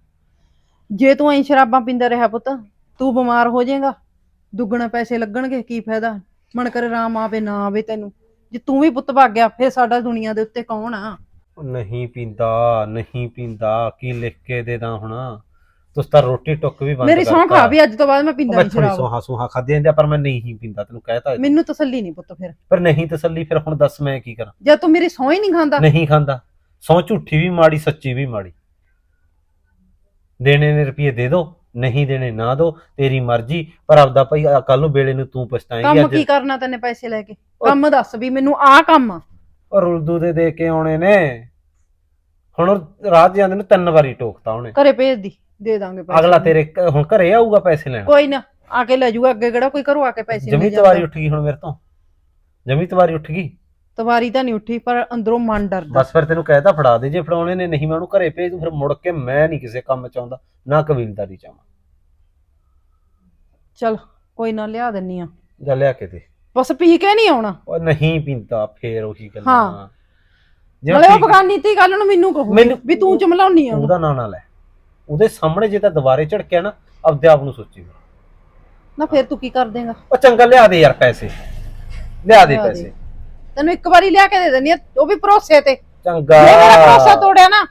ਜੇ ਤੂੰ ਐਂ ਸ਼ਰਾਬਾਂ ਪੀਂਦਾ ਰਿਹਾ ਪੁੱਤ ਤੂੰ ਬਿਮਾਰ ਹੋ ਜਾਏਗਾ। ਦੁੱਗਣਾ ਪੈਸੇ ਲੱਗਣਗੇ ਕੀ ਫਾਇਦਾ? ਮਨ ਕਰ ਰਾਮ ਆਵੇ ਨਾ ਆਵੇ ਤੈਨੂੰ। ਜੇ ਤੂੰ ਵੀ ਪੁੱਤ ਭੱਗ ਗਿਆ ਫਿਰ ਸਾਡਾ ਦੁਨੀਆ ਦੇ ਉੱਤੇ ਕੌਣ ਆ? ਉਹ ਨਹੀਂ ਪੀਂਦਾ ਨਹੀਂ ਪੀਂਦਾ ਕੀ ਲਿਖ ਕੇ ਦੇ ਦਾਂ ਹੁਣ? ਤੁਸੀਂ ਤਾਂ ਰੋਟੀ ਟੁੱਕ ਵੀ ਬੰਦ ਮੇਰੀ ਸੌਂ ਖਾ ਵੀ ਅੱਜ ਤੋਂ ਬਾਅਦ ਮੈਂ ਪੀਂਦਾ ਨਹੀਂ ਸ਼ਰਾਬ। ਸੋਹਾ ਸੋਹਾ ਖਾਦੀ ਜਾਂਦੀ ਪਰ ਮੈਂ ਨਹੀਂ ਪੀਂਦਾ ਤੈਨੂੰ ਕਹਿਤਾ ਮੈਨੂੰ ਤਸੱਲੀ ਨਹੀਂ ਪੁੱਤ ਫਿਰ। ਪਰ ਨਹੀਂ ਤਸੱਲੀ ਫਿਰ ਹੁਣ ਦੱਸ ਮੈਂ ਕੀ ਕਰਾਂ? ਜੇ ਤੂੰ ਮੇਰੀ ਸੌਂ ਹੀ ਨਹੀਂ ਖਾਂਦਾ? ਨਹੀਂ ਖਾਂਦਾ। ਸੌ ਝੂਠੀ ਵੀ ਮਾੜੀ ਸੱਚੀ ਵੀ ਮਾੜੀ। ਦੇਣੇ ਨੇ ਰੁਪਏ ਦੇ ਦੋ। ਨਹੀਂ ਦੇਣੇ ਨਾ ਦੋ ਤੇਰੀ ਮਰਜ਼ੀ ਪਰ ਆਪਦਾ ਭਾਈ ਕੱਲ ਨੂੰ ਵੇਲੇ ਨੂੰ ਤੂੰ ਪਛਤਾਏਂਗੀ ਕੰਮ ਅੱਜ। ਕੀ ਕਰਨਾ ਤੈਨੇ ਪੈਸੇ ਲੈ ਕੇ? ਕੰਮ ਦੱਸ ਵੀ ਮੈਨੂੰ ਆਹ ਕੰਮ ਆ। ਔਰ ਉਲਦੂ ਦੇ ਦੇ ਕੇ ਆਉਣੇ ਨੇ। ਹੁਣ ਉਹ ਰਾਤ ਜਾਂਦੇ ਨੂੰ ਤਿੰਨ ਵਾਰੀ ਟੋਕਤਾ ਉਹਨੇ। ਘਰੇ ਭੇਜ ਦੀ ਦੇ ਦਾਂਗੇ ਪੈਸੇ। ਅਗਲਾ ਤੇਰੇ ਹੁਣ ਘਰੇ ਆਊਗਾ ਪੈਸੇ ਲੈਣ? ਕੋਈ ਨਾ ਆ ਕੇ ਲੈ ਜਾਊਗਾ ਅੱਗੇ ਕਿਹੜਾ ਕੋਈ ਘਰੋਂ ਆ ਕੇ ਪੈਸੇ ਜਮੀ ਨਹੀਂ ਤਵਾਰੀ ਉੱਠ ਗਈ ਹੁਣ ਮੇਰੇ ਤੋਂ? ਜਮੀ ਤਵਾਰੀ ਉੱਠ ਗਈ? ਤਵਾਰੀ ਤਾਂ ਨਹੀਂ ਉੱਠੀ ਪਰ ਅੰਦਰੋਂ ਮਨ ਡਰਦਾ। ਬਸ ਫਿਰ ਤੈਨੂੰ ਕਹਿਤਾ ਫੜਾ ਦੇ ਜੇ ਫੜਾਉਣੇ ਨੇ ਨਹੀਂ ਮੈਂ ਉਹਨੂੰ ਘਰੇ ਭੇਜ ਦੂੰ ਫਿਰ ਮੁੜ ਕੇ ਮੈਂ ਨਹੀਂ ਕਿਸੇ ਕੰਮ ਚ ਆਉਂਦਾ ਨਾ ਕਬੀਲਦਾਰੀ ਚਾਹਾਂ ਚਲ ਕੋਈ ਨਾ ਲਿਆ ਦਿੰਨੀ ਆ। ਜਾ ਲਿਆ ਕੇ ਦੇ। ਬਸ ਪੀ ਕੇ ਨਹੀਂ ਆਉਣਾ? ਉਹ ਨਹੀਂ ਪੀਂਦਾ ਫੇਰ ਉਹੀ ਗੱਲਾਂ। ਹਾਂ। ਜਿਵੇਂ ਨਾਲੇ ਉਹ ਬਗਾਨੀ ਤੀ ਗੱਲ ਨੂੰ ਮੈਨੂੰ ਕਹੂ ਮੈਨੂੰ- ਵੀ ਤੂੰ ਚਮਲਾਉਣੀ ਆ ਉਹਨੂੰ। ਉਹਦਾ ਨਾਂ ਨਾ ਲੈ। ਉਹਦੇ ਸਾਹਮਣੇ ਜੇ ਤਾਂ ਦੁਬਾਰੇ ਝੜਕਿਆ ਨਾ ਆਪਦੇ ਆਪ ਨੂੰ ਸੋਚੀ ਨਾ ਫਿਰ ਤੂੰ ਕੀ ਕਰ ਦੇਗਾ? ਉਹ ਚੰਗਾ ਲਿਆ ਦੇ ਯਾਰ ਪੈਸੇ। ਲਿਆ ਦੇ ਲਿਆ ਦੇ। ਪੈਸੇ। ਤੈਨੂੰ ਇੱਕ ਵਾਰੀ ਲਿਆ ਕੇ ਦੇ ਦਿੰਨੀ ਆ ਉਹ ਵੀ ਭਰੋਸੇ ਤੇ। ਚੰਗਾ। ਜੇ ਮੇਰਾ ਭਰੋਸਾ ਤੋੜਿਆ ਨਾ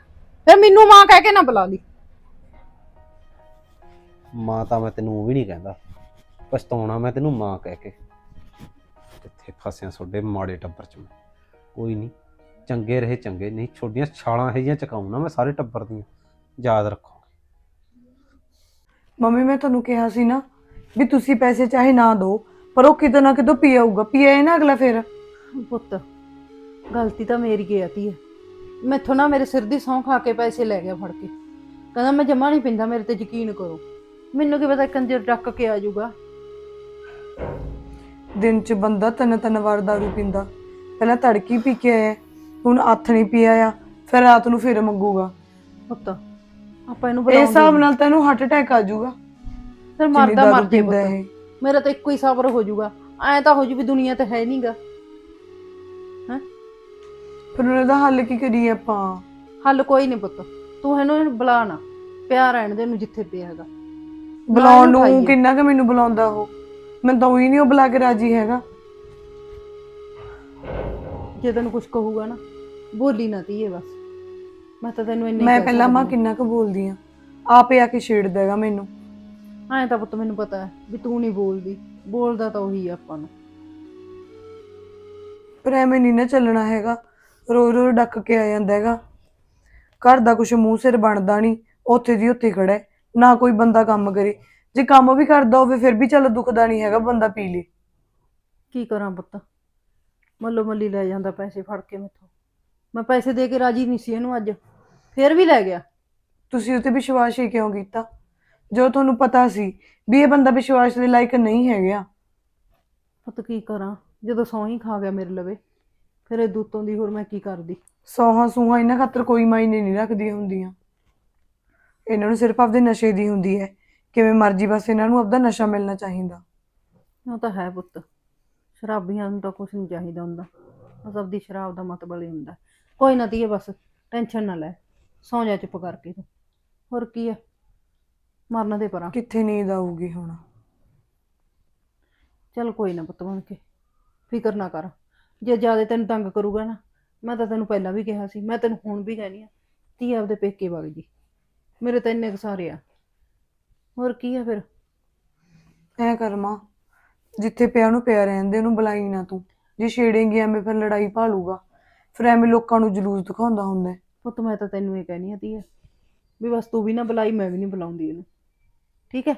ਫਿਰ ਮੈਨੂੰ ਮਾਂ ਕਹਿ ਕੇ ਨਾ ਬੁਲਾ ਲਈ। ਮਾਂ ਤਾਂ ਮੈਂ ਤੈਨੂੰ ਉਹ ਵੀ ਨਹੀਂ ਕਹਿੰਦਾ। ਪਛਤਾਉਣਾ ਮੈਂ ਤੈਨੂੰ ਮਾਂ ਕਹਿ ਕੇ। ਕਿੱਥੇ ਫਸਿਆ ਤੁਹਾਡੇ ਮਾੜੇ ਟੱਬਰ ਚ ਮੈਂ। ਕੋਈ ਨਹੀਂ ਚੰਗੇ ਰਹੇ ਚੰਗੇ ਨਹੀਂ ਛੋਡੀਆਂ ਛਾਲਾਂ ਇਹ ਜਿਹੀਆਂ ਚਕਾਉਣਾ ਮੈਂ ਸਾਰੇ ਟੱਬਰ ਦੀਆਂ। ਯਾਦ ਰੱਖੋ। ਮੰਮੀ ਮੈਂ ਤੁਹਾਨੂੰ ਕਿਹਾ ਸੀ ਨਾ ਵੀ ਤੁਸੀਂ ਪੈਸੇ ਚਾਹੇ ਨਾ ਦਿਓ ਪਰ ਉਹ ਕਿਤੇ ਨਾ ਕਿਤੋਂ ਪੀ ਆਊਗਾ। ਪੀ ਆਏ ਨਾ ਅਗਲਾ ਫਿਰ। ਪੁੱਤ ਗਲਤੀ ਤਾਂ ਮੇਰੀ ਹੀ ਆਤੀ ਹੈ। ਮੈਥੋਂ ਨਾ ਮੇਰੇ ਸਿਰ ਦੀ ਸੌਂ ਖਾ ਕੇ ਪੈਸੇ ਲੈ ਗਿਆ ਫੜ ਕੇ। ਕਹਿੰਦਾ ਮੈਂ ਜਮਾ ਨਹੀਂ ਪਿੰਦਾ ਮੇਰੇ ਤੇ ਯਕੀਨ ਕਰੋ। ਮੈਨੂੰ ਕੀ ਪਤਾ ਕੰਜਰ ਡੱਕ ਕੇ ਆ ਜਾਊਗਾ? ਦਿਨ 'ਚ ਬੰਦਾ ਤਿੰਨ ਤਿੰਨ ਵਾਰ ਦਾਰੂ ਪੀਂਦਾ। ਪਹਿਲਾਂ ਤੜਕੀ ਪੀ ਕੇ ਆਇਆ ਹੁਣ ਹੱਥ ਨਹੀਂ ਪੀਆ ਆ ਫਿਰ ਰਾਤ ਨੂੰ ਫਿਰ ਮੰਗੂਗਾ। ਪੁੱਤ ਆਪਾਂ ਇਹਨੂੰ ਇਸ ਹਿਸਾਬ। ਨਾਲ ਤੈਨੂੰ ਹਾਰਟ ਅਟੈਕ ਆ ਜਾਊਗਾ। ਫਿਰ ਮਰਦਾ ਮਰ ਜੇ ਪੁੱਤ। ਮੇਰਾ ਤਾਂ ਇੱਕੋ ਹੀ ਸਬਰ ਹੋ ਜਾਊਗਾ। ਐ ਤਾਂ ਹੋ ਜੂ ਵੀ ਦੁਨੀਆ ਤੇ ਹੈ ਨਹੀਂਗਾ ਫਿਰ ਉਹਨਾਂ ਦਾ ਹੱਲ ਕੀ ਕਰੀਏ ਆਪਾਂ? ਹੱਲ ਕੋਈ ਨਹੀਂ ਪੁੱਤ ਤੂੰ ਇਹਨੂੰ ਬੁਲਾ ਨਾ ਪਿਆ ਰਹਿਣ ਦੇ ਇਹਨੂੰ ਜਿੱਥੇ ਪਿਆ ਹੈਗਾ। ਬੁਲਾਉਣ ਨੂੰ। ਕਿੰਨਾ ਕੁ ਮੈਨੂੰ ਬੁਲਾਉਂਦਾ ਉਹ? ਮੈਂ ਤਾਂ ਉਹੀ ਨਹੀਂ ਉਹ ਬੁਲਾ ਕੇ ਰਾਜੀ ਹੈਗਾ। ਜੇ ਤੈਨੂੰ ਕੁਝ ਕਹੂਗਾ ਨਾ ਬੋਲੀ ਨਾ ਧੀਏ ਬਸ। ਮੈਂ ਤਾਂ ਤੈਨੂੰ ਇੰਨੇ ਮੈਂ ਪਹਿਲਾਂ ਮਾਂ ਕਿੰਨਾ ਕੁ ਬੋਲਦੀ ਆ। ਆਪੇ ਆ ਕੇ ਛੇੜਦਾ ਹੈਗਾ ਮੈਨੂੰ। ਐ ਤਾਂ ਪੁੱਤ ਮੈਨੂੰ ਪਤਾ ਹੈ ਵੀ ਤੂੰ ਨਹੀਂ ਬੋਲਦੀ ਬੋਲਦਾ ਤਾਂ ਉਹੀ ਆ ਆਪਾਂ ਨੂੰ। ਪਰ ਐਵੇਂ ਨਹੀਂ ਨਾ ਚੱਲਣਾ ਹੈਗਾ। ਰੋਜ਼ ਰੋਜ਼ ਡੱਕ ਕੇ ਆ ਜਾਂਦਾ ਹੈਗਾ। ਘਰ ਦਾ ਕੁਛ ਮੂੰਹ ਸਿਰ ਬਣਦਾ ਨਹੀਂ ਉੱਥੇ ਦੀ ਉੱਥੇ ਖੜਾ ਹੈ। ਨਾ ਕੋਈ ਬੰਦਾ ਕੰਮ ਕਰੇ। ਜੇ ਕੰਮ ਵੀ ਕਰਦਾ ਹੋਵੇ ਫਿਰ ਵੀ ਚੱਲ ਦੁਖਦਾ ਨਹੀਂ ਹੈਗਾ ਬੰਦਾ ਪੀ ਲੇ। ਕੀ ਕਰਾਂ ਪੁੱਤ? ਮੱਲੋ ਮੱਲੀ ਲੈ ਜਾਂਦਾ ਪੈਸੇ ਫੜ ਕੇ ਮੈਥੋਂ। ਮੈਂ ਪੈਸੇ ਦੇ ਕੇ ਰਾਜੀ ਨਹੀਂ ਸੀ ਇਹਨੂੰ ਅੱਜ। ਫੇਰ ਵੀ ਲੈ ਗਿਆ। ਤੁਸੀਂ ਉਤੇ ਵਿਸ਼ਵਾਸ ਹੀ ਕਿਉਂ ਕੀਤਾ? ਜੋ ਤੁਹਾਨੂੰ ਪਤਾ ਸੀ ਵੀ ਇਹ ਬੰਦਾ ਵਿਸ਼ਵਾਸ ਦੇ ਲਾਇਕ ਨਹੀਂ ਹੈਗਾ। ਪੁੱਤ ਕੀ ਕਰਾਂ? ਜਦੋਂ ਸੌਂ ਹੀ ਖਾ ਗਿਆ ਮੇਰੇ ਲਵੇ। ਫਿਰ ਇਹ ਦੂਤੋਂ ਦੀ ਹੋਰ ਮੈਂ ਕੀ ਕਰਦੀ? ਸੌਹਾਂ ਸੂਹਾਂ ਇਹਨਾਂ ਖਾਤਰ ਕੋਈ ਮਾਇਨੇ ਨਹੀਂ ਰੱਖਦੀਆਂ ਹੁੰਦੀਆਂ। ਇਹਨਾਂ ਨੂੰ ਸਿਰਫ ਆਪਦੇ ਨਸ਼ੇ ਦੀ ਹੁੰਦੀ ਹੈ। ਕਿਵੇਂ ਮਰਜ਼ੀ ਬਸ ਇਹਨਾਂ ਨੂੰ ਆਪਦਾ ਨਸ਼ਾ ਮਿਲਣਾ ਚਾਹੀਦਾ। ਉਹ ਤਾਂ ਹੈ ਪੁੱਤ। ਸ਼ਰਾਬੀਆਂ ਨੂੰ ਤਾਂ ਕੁਝ ਨਹੀਂ ਚਾਹੀਦਾ ਹੁੰਦਾ। ਬਸ ਆਪਦੀ ਸ਼ਰਾਬ ਦਾ ਮਤਲਬ ਹੀ ਹੁੰਦਾ। ਕੋਈ ਨਾ ਧੀਏ ਬਸ ਟੈਨਸ਼ਨ ਨਾ ਲੈ। ਸੌਂ ਜਾ ਚੁੱਪ ਕਰਕੇ ਤੂੰ। ਹੋਰ ਕੀ ਆ? ਮਰਨ ਦੇ ਪਰਾਂ। ਕਿੱਥੇ ਨੀਂਦ ਆਊਗੀ ਹੁਣ? ਚੱਲ ਕੋਈ ਨਾ ਪੁੱਤ ਬਣ ਕੇ। ਫਿਕਰ ਨਾ ਕਰ। ਜੇ ਜ਼ਿਆਦਾ ਤੈਨੂੰ ਤੰਗ ਕਰੂਗਾ ਨਾ ਮੈਂ ਤਾਂ ਤੈਨੂੰ ਪਹਿਲਾਂ ਵੀ ਕਿਹਾ ਸੀ ਮੈਂ ਤੈਨੂੰ ਹੁਣ ਵੀ ਕਹਿਣੀ ਆ ਧੀ ਆਪਦੇ ਪੇਕੇ ਵਗ ਜੀ। ਮੇਰੇ ਤਾਂ ਇੰਨੇ ਕੁ ਸਾਰੇ ਆ। ਹੋਰ ਕੀ ਆ ਫਿਰ? ਐ ਕਰ ਮਾਂ ਜਿੱਥੇ ਪਿਆ ਨੂੰ ਪਿਆ ਰਹਿੰਦੇ ਉਹਨੂੰ ਬੁਲਾਈ ਨਾ ਤੂੰ। ਜੇ ਛੇੜੇਂਗੀ ਐਵੇਂ ਫਿਰ ਲੜਾਈ ਭਾਲੂਗਾ। ਫਿਰ ਐਵੇਂ ਲੋਕਾਂ ਨੂੰ ਜਲੂਸ ਦਿਖਾਉਂਦਾ ਹੁੰਦਾ ਹੈ। ਪੁੱਤ ਮੈਂ ਤਾਂ ਤੈਨੂੰ ਇਹ ਕਹਿਣੀ ਆ ਧੀਆ ਵੀ ਬਸ ਤੂੰ ਵੀ ਨਾ ਬੁਲਾਈ ਮੈਂ ਵੀ ਨਹੀਂ ਬੁਲਾਉਂਦੀ ਇਹਨੂੰ। ਠੀਕ ਹੈ?